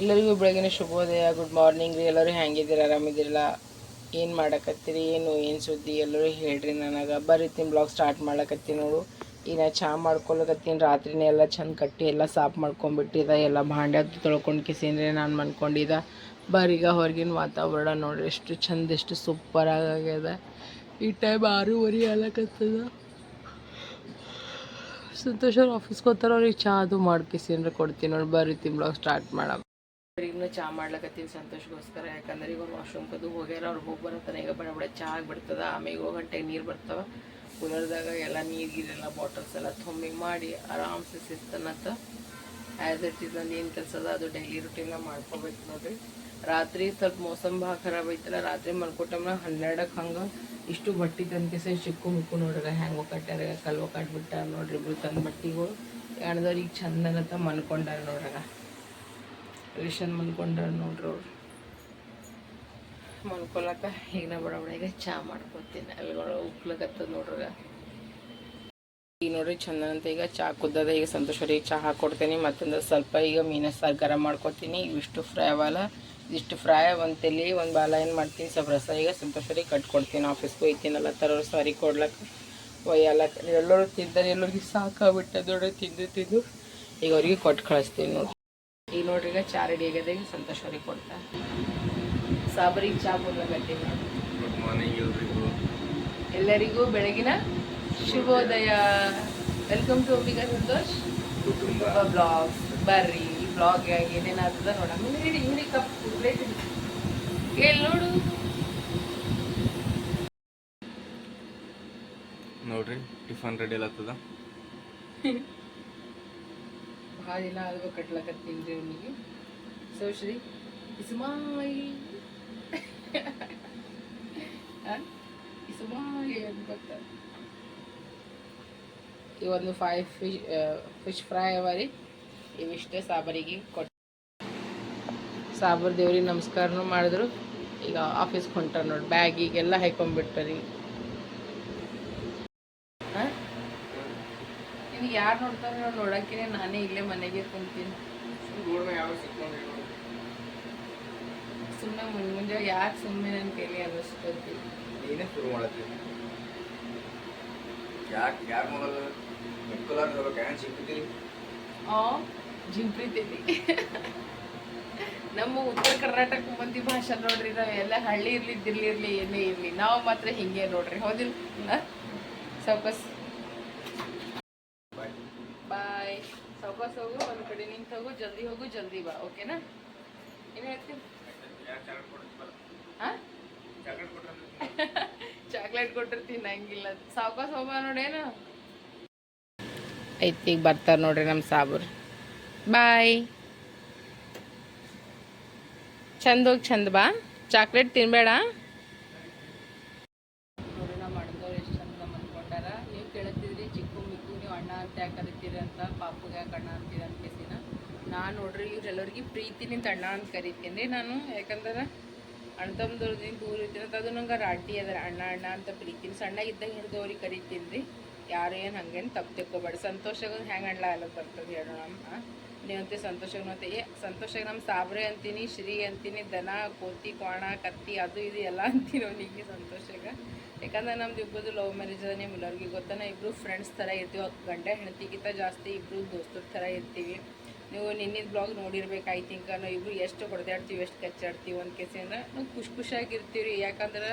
ಎಲ್ಲರಿಗೂ ಬೆಳಗಿನ ಶುಭೋದಯ, ಗುಡ್ ಮಾರ್ನಿಂಗ್ ರೀ. ಎಲ್ಲರೂ ಹೆಂಗಿದ್ದೀರ? ಆರಾಮಿದ್ದೀರಲ್ಲ? ಏನು ಮಾಡಕತ್ತೀರಿ? ಏನು ಏನು ಸುದ್ದಿ? ಎಲ್ಲರೂ ಹೇಳ್ರಿ ನನಗೆ. ಬರ್ರಿ, ತಿನ್ ಬ್ಲಾಗ್ ಸ್ಟಾರ್ಟ್ ಮಾಡಕತ್ತೀನಿ ನೋಡು. ಈಗ ನಾ ಚಹಾ ಮಾಡ್ಕೊಳಕತ್ತೀನಿ ರಾತ್ರಿನೇ ಎಲ್ಲ ಚಂದ ಕಟ್ಟಿ ಎಲ್ಲ ಸಾಫ್ ಮಾಡ್ಕೊಂಬಿಟ್ಟಿದ ಎಲ್ಲ ಭಾಂಡೆ ತೊಳ್ಕೊಂಡು ಕಿಸಿಂದ್ರೆ ನಾನು ಮನ್ಕೊಂಡಿದ್ದ ಬರೀಗ ಹೊರಗಿನ ವಾತಾವರಣ ನೋಡ್ರಿ. ಎಷ್ಟು ಚಂದ, ಎಷ್ಟು ಸೂಪರ್ ಆಗ್ಯದ ಈ ಟೈಮ್ ಆರೂವರೆ ಆಗ್ಲಕತ್ತದ. ಸಂತೋಷ್ ಅವ್ರು ಆಫೀಸ್ಗೆ ಹೋಗ್ತಾರ ಅವ್ರಿಗೆ ಚಾ ಅದು ಮಾಡ್ಕಿಸಿಂದ್ರೆ ಕೊಡ್ತೀನಿ ನೋಡಿ. ಬರ್ರಿ, ತಿನ್ ಬ್ಲಾಗ್ ಸ್ಟಾರ್ಟ್ ಮಾಡಮ್. ಈಗಲೂ ಚಾ ಮಾಡ್ಲಕತ್ತೀನಿ ಸಂತೋಷಗೋಸ್ಕರ. ಯಾಕಂದ್ರೆ ಈಗ ವಾಶ್ರೂಮ್ ಕದು ಹೋಗ್ಯಾರ, ಅವ್ರು ಹೋಗಿ ಬರತ್ತಾನೆ ಈಗ ಬಡ ಬಡ ಚಹಾ ಆಗ್ಬಿಡ್ತದ. ಆಮೇಲೆ ಹೋಗೋ ಗಂಟೆಗೆ ನೀರು ಬರ್ತಾವ. ಕೂಲರ್ದಾಗ ಎಲ್ಲ ನೀರು ಗೀರೆಲ್ಲ ಬಾಟಲ್ಸ್ ಎಲ್ಲ ತುಂಬಿ ಮಾಡಿ ಆರಾಮ್ಸೆ ಸಿಸ್ತನತ್ತ ಆ್ಯಸ್ ಇಟ್ ಇಸ್ ನಂದು ಏನು ಕೆಲಸ ಅದ ಅದು ಡೈಲಿ ರುಟೀನ ಮಾಡ್ಕೋಬೇಕು ನೋಡ್ರಿ. ರಾತ್ರಿ ಸ್ವಲ್ಪ ಮೋಸಮ್ ಭಾಳ ಖರಾಬ್ ಐತಲ್ಲ, ರಾತ್ರಿ ಮಲ್ಕೊಟಮ್ನ ಹನ್ನೆರಡಕ್ಕೆ ಹಂಗೆ ಇಷ್ಟು ಬಟ್ಟೆ ತಂದ್ಕೆಸ ಚಿಕ್ಕು ಮುಕ್ಕು ನೋಡ್ರಿ. ಹೆಂಗೆ ಕಟ್ಟಾರ ಕಲ್ವ ಕಟ್ಬಿಟ್ಟಾರ ನೋಡ್ರಿ. ಇಬ್ರು ತಂದು ಬಟ್ಟಿಗಳು. ಎಣ್ದವ್ರಿಗೆ ಚಂದನತ್ತ ಮಲ್ಕೊಂಡಾರ ನೋಡ್ರಾಗ. ರೇಷನ್ ಮಲ್ಕೊಂಡ್ರ ನೋಡ್ರಿ ಅವ್ರು. ಮಲ್ಕೊಳಕ ಈಗ ನಾ ಬಡ ಈಗ ಚಹಾ ಮಾಡ್ಕೊತೀನಿ. ಅಲ್ಲಿಗಳು ಉಕ್ಲಕತ್ತದ ನೋಡ್ರಿ ಈಗ. ನೋಡ್ರಿ ಚಂದನಂತ ಈಗ ಚಹಾ ಕುದ್ದದ, ಈಗ ಸಂತೋಷರಿಗೆ ಚಹಾ ಕೊಡ್ತೀನಿ ಮತ್ತೊಂದು ಸ್ವಲ್ಪ ಈಗ ಮೀನ ಸಾರು ಗರಂ ಮಾಡ್ಕೊತೀನಿ. ಇವಿಷ್ಟು ಫ್ರೈ ಅವಲ್ಲ. ಇಷ್ಟು ಫ್ರೈ ಒಂದು ತಲೆ, ಒಂದು ಬಾಲ ಏನು ಮಾಡ್ತೀನಿ, ಸ್ವಲ್ಪ ರಸ ಈಗ ಸಂತೋಷರಿಗೆ ಕಟ್ಕೊಡ್ತೀನಿ. ಆಫೀಸ್ಗೆ ಹೋಗ್ತೀನಲ್ಲ ತರೋರು ಸಾರಿ ಕೊಡ್ಲಕ್ಕ. ಒಯ್ಯಲ್ಲ ಎಲ್ಲರೂ ತಿಂತಾರೆ, ಎಲ್ಲರಿಗೆ ಸಾಕಾಗ್ಬಿಟ್ಟದ ನೋಡ್ರಿ, ತಿಂದು ತಿಂದು. ಈಗ ಅವ್ರಿಗೆ ಕೊಟ್ಟು ಕಳಿಸ್ತೀನಿ ನೋಡಿ ಈಗ ನೋಡ್ರಿ ಈಗ ಚಾ ರೆಡಿ ಆಗ್ಯದ ಈಗ ಸಂತೋಷ್ ಅವ್ರಿಗೆ ಕೊಡ್ತಾ. ಸಾಬರಿಗೆ ಚಾ ಬೋದ್ಲಾಗತ್ತೀನಿ ನೋಡಿ ಗುಡ್ ಮಾರ್ನಿಂಗ್ ಎಲ್ರಿಗೂ. ಎಲ್ಲರಿಗೂ ಬೆಳಗಿನ ಶುಭೋದಯ. ವೆಲ್ಕಮ್ ಟು ಒಬ್ಬಿಗ ಸಂತೋಷ್ ಕುಟುಂಬ. ಬ್ಲಾಗ್ಸ್ ಬರ್ರಿ ಈ ಬ್ಲಾಗ್ ಏನೇನಾಗ್ತದ ನೋಡಮ್ಮ. ಹಿಡಿ ಹಿಡಿ ಕಪ್ ಪ್ಲೇಟ್ ಹೇಳಿ ನೋಡು. ನೋಡ್ರಿ ಟಿಫನ್ ರೆಡಿ ಆಗ್ತದ? ದಿನ ಆದ್ರೂ ಕಟ್ಲಕತ್ತೀನಿ ರೀ ಅವನಿಗೆ? ಸೊ ಶ್ರೀ, ಇಸ್ಮಾಯಿ. ಅಂತ ಈ ಒಂದು ಫೈವ್ ಫಿಶ್ ಫಿಶ್ ಫ್ರೈ ಅವ ರೀ ಇವಿಷ್ಟೇ ಸಾಬರಿಗೆ ಕೊಟ್ಟ. ಸಾಬರ್ ದೇವ್ರಿಗೆ ನಮಸ್ಕಾರನೂ ಮಾಡಿದ್ರು. ಈಗ ಆಫೀಸ್ಗೆ ಹೊಂಟಾರ ನೋಡಿ ಬ್ಯಾಗಿಗೆಲ್ಲ ಹಾಕೊಂಡ್ಬಿಟ್ಟಾರಿ ಹಾಂ ನಿಮ್ಗೆ ಯಾರು ನೋಡ್ತಾರೆ ನೋಡಿ ನೋಡೋಕೆ ನಾನೇ ಇಲ್ಲೇ ಮನೆಗೆ ಕುಂತೀನಿ. ಸುಮ್ಮನೆ ಮುಂದೆ ಮುಂಜೆ ಯಾಕೆ ಸುಮ್ಮನೆ ನನ್ನ ಕೈಲಿ ಅನ್ನಿಸ್ಕೊತೀನಿ ನೀನೇ ಶುರು ಮಾಡತ್ತೀನಿ ಯಾಕೆ ಯಾರು ಮೊದಲು ಮಿಕ್ಕಲಾರ್ ಹೋಗ್ಬೇಕು ಏನು ಸಿಕ್ಕಿದ್ದೀವಿ ಆ ನಮ್ಮ ಉತ್ತರ ಕರ್ನಾಟಕ ಮಂದಿ ಭಾಷೆ ನೋಡ್ರಿ ನಾವೆಲ್ಲ ಎಲ್ಲ ಹಳ್ಳಿ ಇರ್ಲಿ ದಿಲ್ಲಿ ಇರ್ಲಿ ಏನೇ ಇರ್ಲಿ ನಾವು ಮಾತ್ರ ಹಿಂಗೆ ನೋಡ್ರಿ. ಹೌದಿಲ್ಲ ಸೌಕಸ್ ಬಾಯ್ ಬಾಯ್ ಸೌಕಸ್ ಹೋಗು, ಒಂದು ಕಡೆ ಹೋಗು, ಜಲ್ದಿ ಹೋಗು, ಜಲ್ದಿ ಬಾ ಓಕೆನಾ ಏನು ಹೇಳ್ತೀನಿ ಹಾಂ? ಚಾಕ್ಲೇಟ್ ಕೊಟ್ಟಿರ್ತೀನಿ ನಂಗಿಲ್ಲ. ಸಾವ್ಕಾಸ್ ಹೋಗ ನೋಡೇನು ಐತಿ, ಈಗ ಬರ್ತಾರೆ ನೋಡ್ರಿ ನಮ್ಮ ಸಾಬ್ರು. ಬಾಯ್ ಚಂದ ಹೋಗಿ, ಚಂದ ಬಾ. ಚಾಕ್ಲೇಟ್ ತಿನ್ಬೇಡ ನೋಡ್ರಿ ನಮ್ಮ ಅಣ್ಣದವ್ರು ಎಷ್ಟು ಚಂದ ಮನ್ಕೊಂಡಾರ ನೀವು ಕೇಳತ್ತಿದ್ರಿ ಚಿಕ್ಕು ಮಿಕ್ಕು ನೀವು ಅಣ್ಣ ಅಂತ ಯಾಕೆ ಕರಿತೀರಿ ಅಂತ ಪಾಪುಗೆ ಯಾಕೆ ಅಣ್ಣ ಅಂತೀರಿ ಅಂತ ಕೇಸಿನ ನಾನು ನೋಡ್ರಿ ಇವ್ರೆಲ್ಲರಿಗೆ ಪ್ರೀತಿನಿಂದ ಅಣ್ಣ ಅಂತ ಕರಿತೀನಿ. ರೀ ನಾನು ಯಾಕಂದ್ರೆ ಅಣ್ಣ ತಮ್ಮದವ್ರದಿಂದ ದೂರ ಇರ್ತೀನಿ ಅದು ನಂಗೆ ರಾಟಿ ಅದ ಅಣ್ಣ ಅಣ್ಣ ಅಂತ ಪ್ರೀತಿನಿ ಸಣ್ಣ ಇದ್ದಂಗೆ ಹಿಡಿದು ಕರಿತೀನಿ. ರೀ ಯಾರು ಏನು ಹಂಗೇನು ತಪ್ಪು ತಿಳ್ಕೊಬೇಡಿ. ಸಂತೋಷಗ ಹೆಂಗೆ ಅಣ್ಣ ಎಲ್ಲ ಬರ್ತದೆ ಹೇಳೋಣ ನಮ್ಮ ನೀವಂತೆ ಸಂತೋಷಗ ಮತ್ತೆ, ಏ, ಸಂತೋಷಗ ನಮ್ಮ ಸಾಬ್ರೆ ಅಂತೀನಿ, ಶ್ರೀ ಅಂತೀನಿ, ದನ, ಕೋತಿ ಕೋಣ ಕತ್ತಿ, ಅದು, ಇದು ಎಲ್ಲ ಅಂತೀನಿ ಅವನಿಗೆ ಸಂತೋಷಗ. ಯಾಕಂದ್ರೆ ನಮ್ದು ಇಬ್ಬರದು ಲವ್ ಮ್ಯಾರೇಜ್ ಅದ ನಿಮ್ಮ ಎಲ್ಲರಿಗೂ ಗೊತ್ತಾನ ಇಬ್ಬರು ಫ್ರೆಂಡ್ಸ್ ಥರ ಇರ್ತೀವಿ. ಗಂಡ ಹೆಂಡತಿಗಿಂತ ಜಾಸ್ತಿ ಇಬ್ಬರು ದೋಸ್ತರ ಥರ ಇರ್ತೀವಿ. ನೀವು ನಿನ್ನಿದ ಬ್ಲಾಗ್ ನೋಡಿರ್ಬೇಕು ಐ ತಿಂಕ್ ನಾವು ಇಬ್ಬರು ಎಷ್ಟು ಹೊಡೆದಾಡ್ತೀವಿ, ಎಷ್ಟು ಕಚ್ಚಾಡ್ತೀವಿ ಒಂದು ಕೇಸಿ ಅಂದ್ರೆ ನಾವು ಖುಷಿ ಖುಷಿಯಾಗಿರ್ತೀವಿ ರೀ ಯಾಕಂದ್ರೆ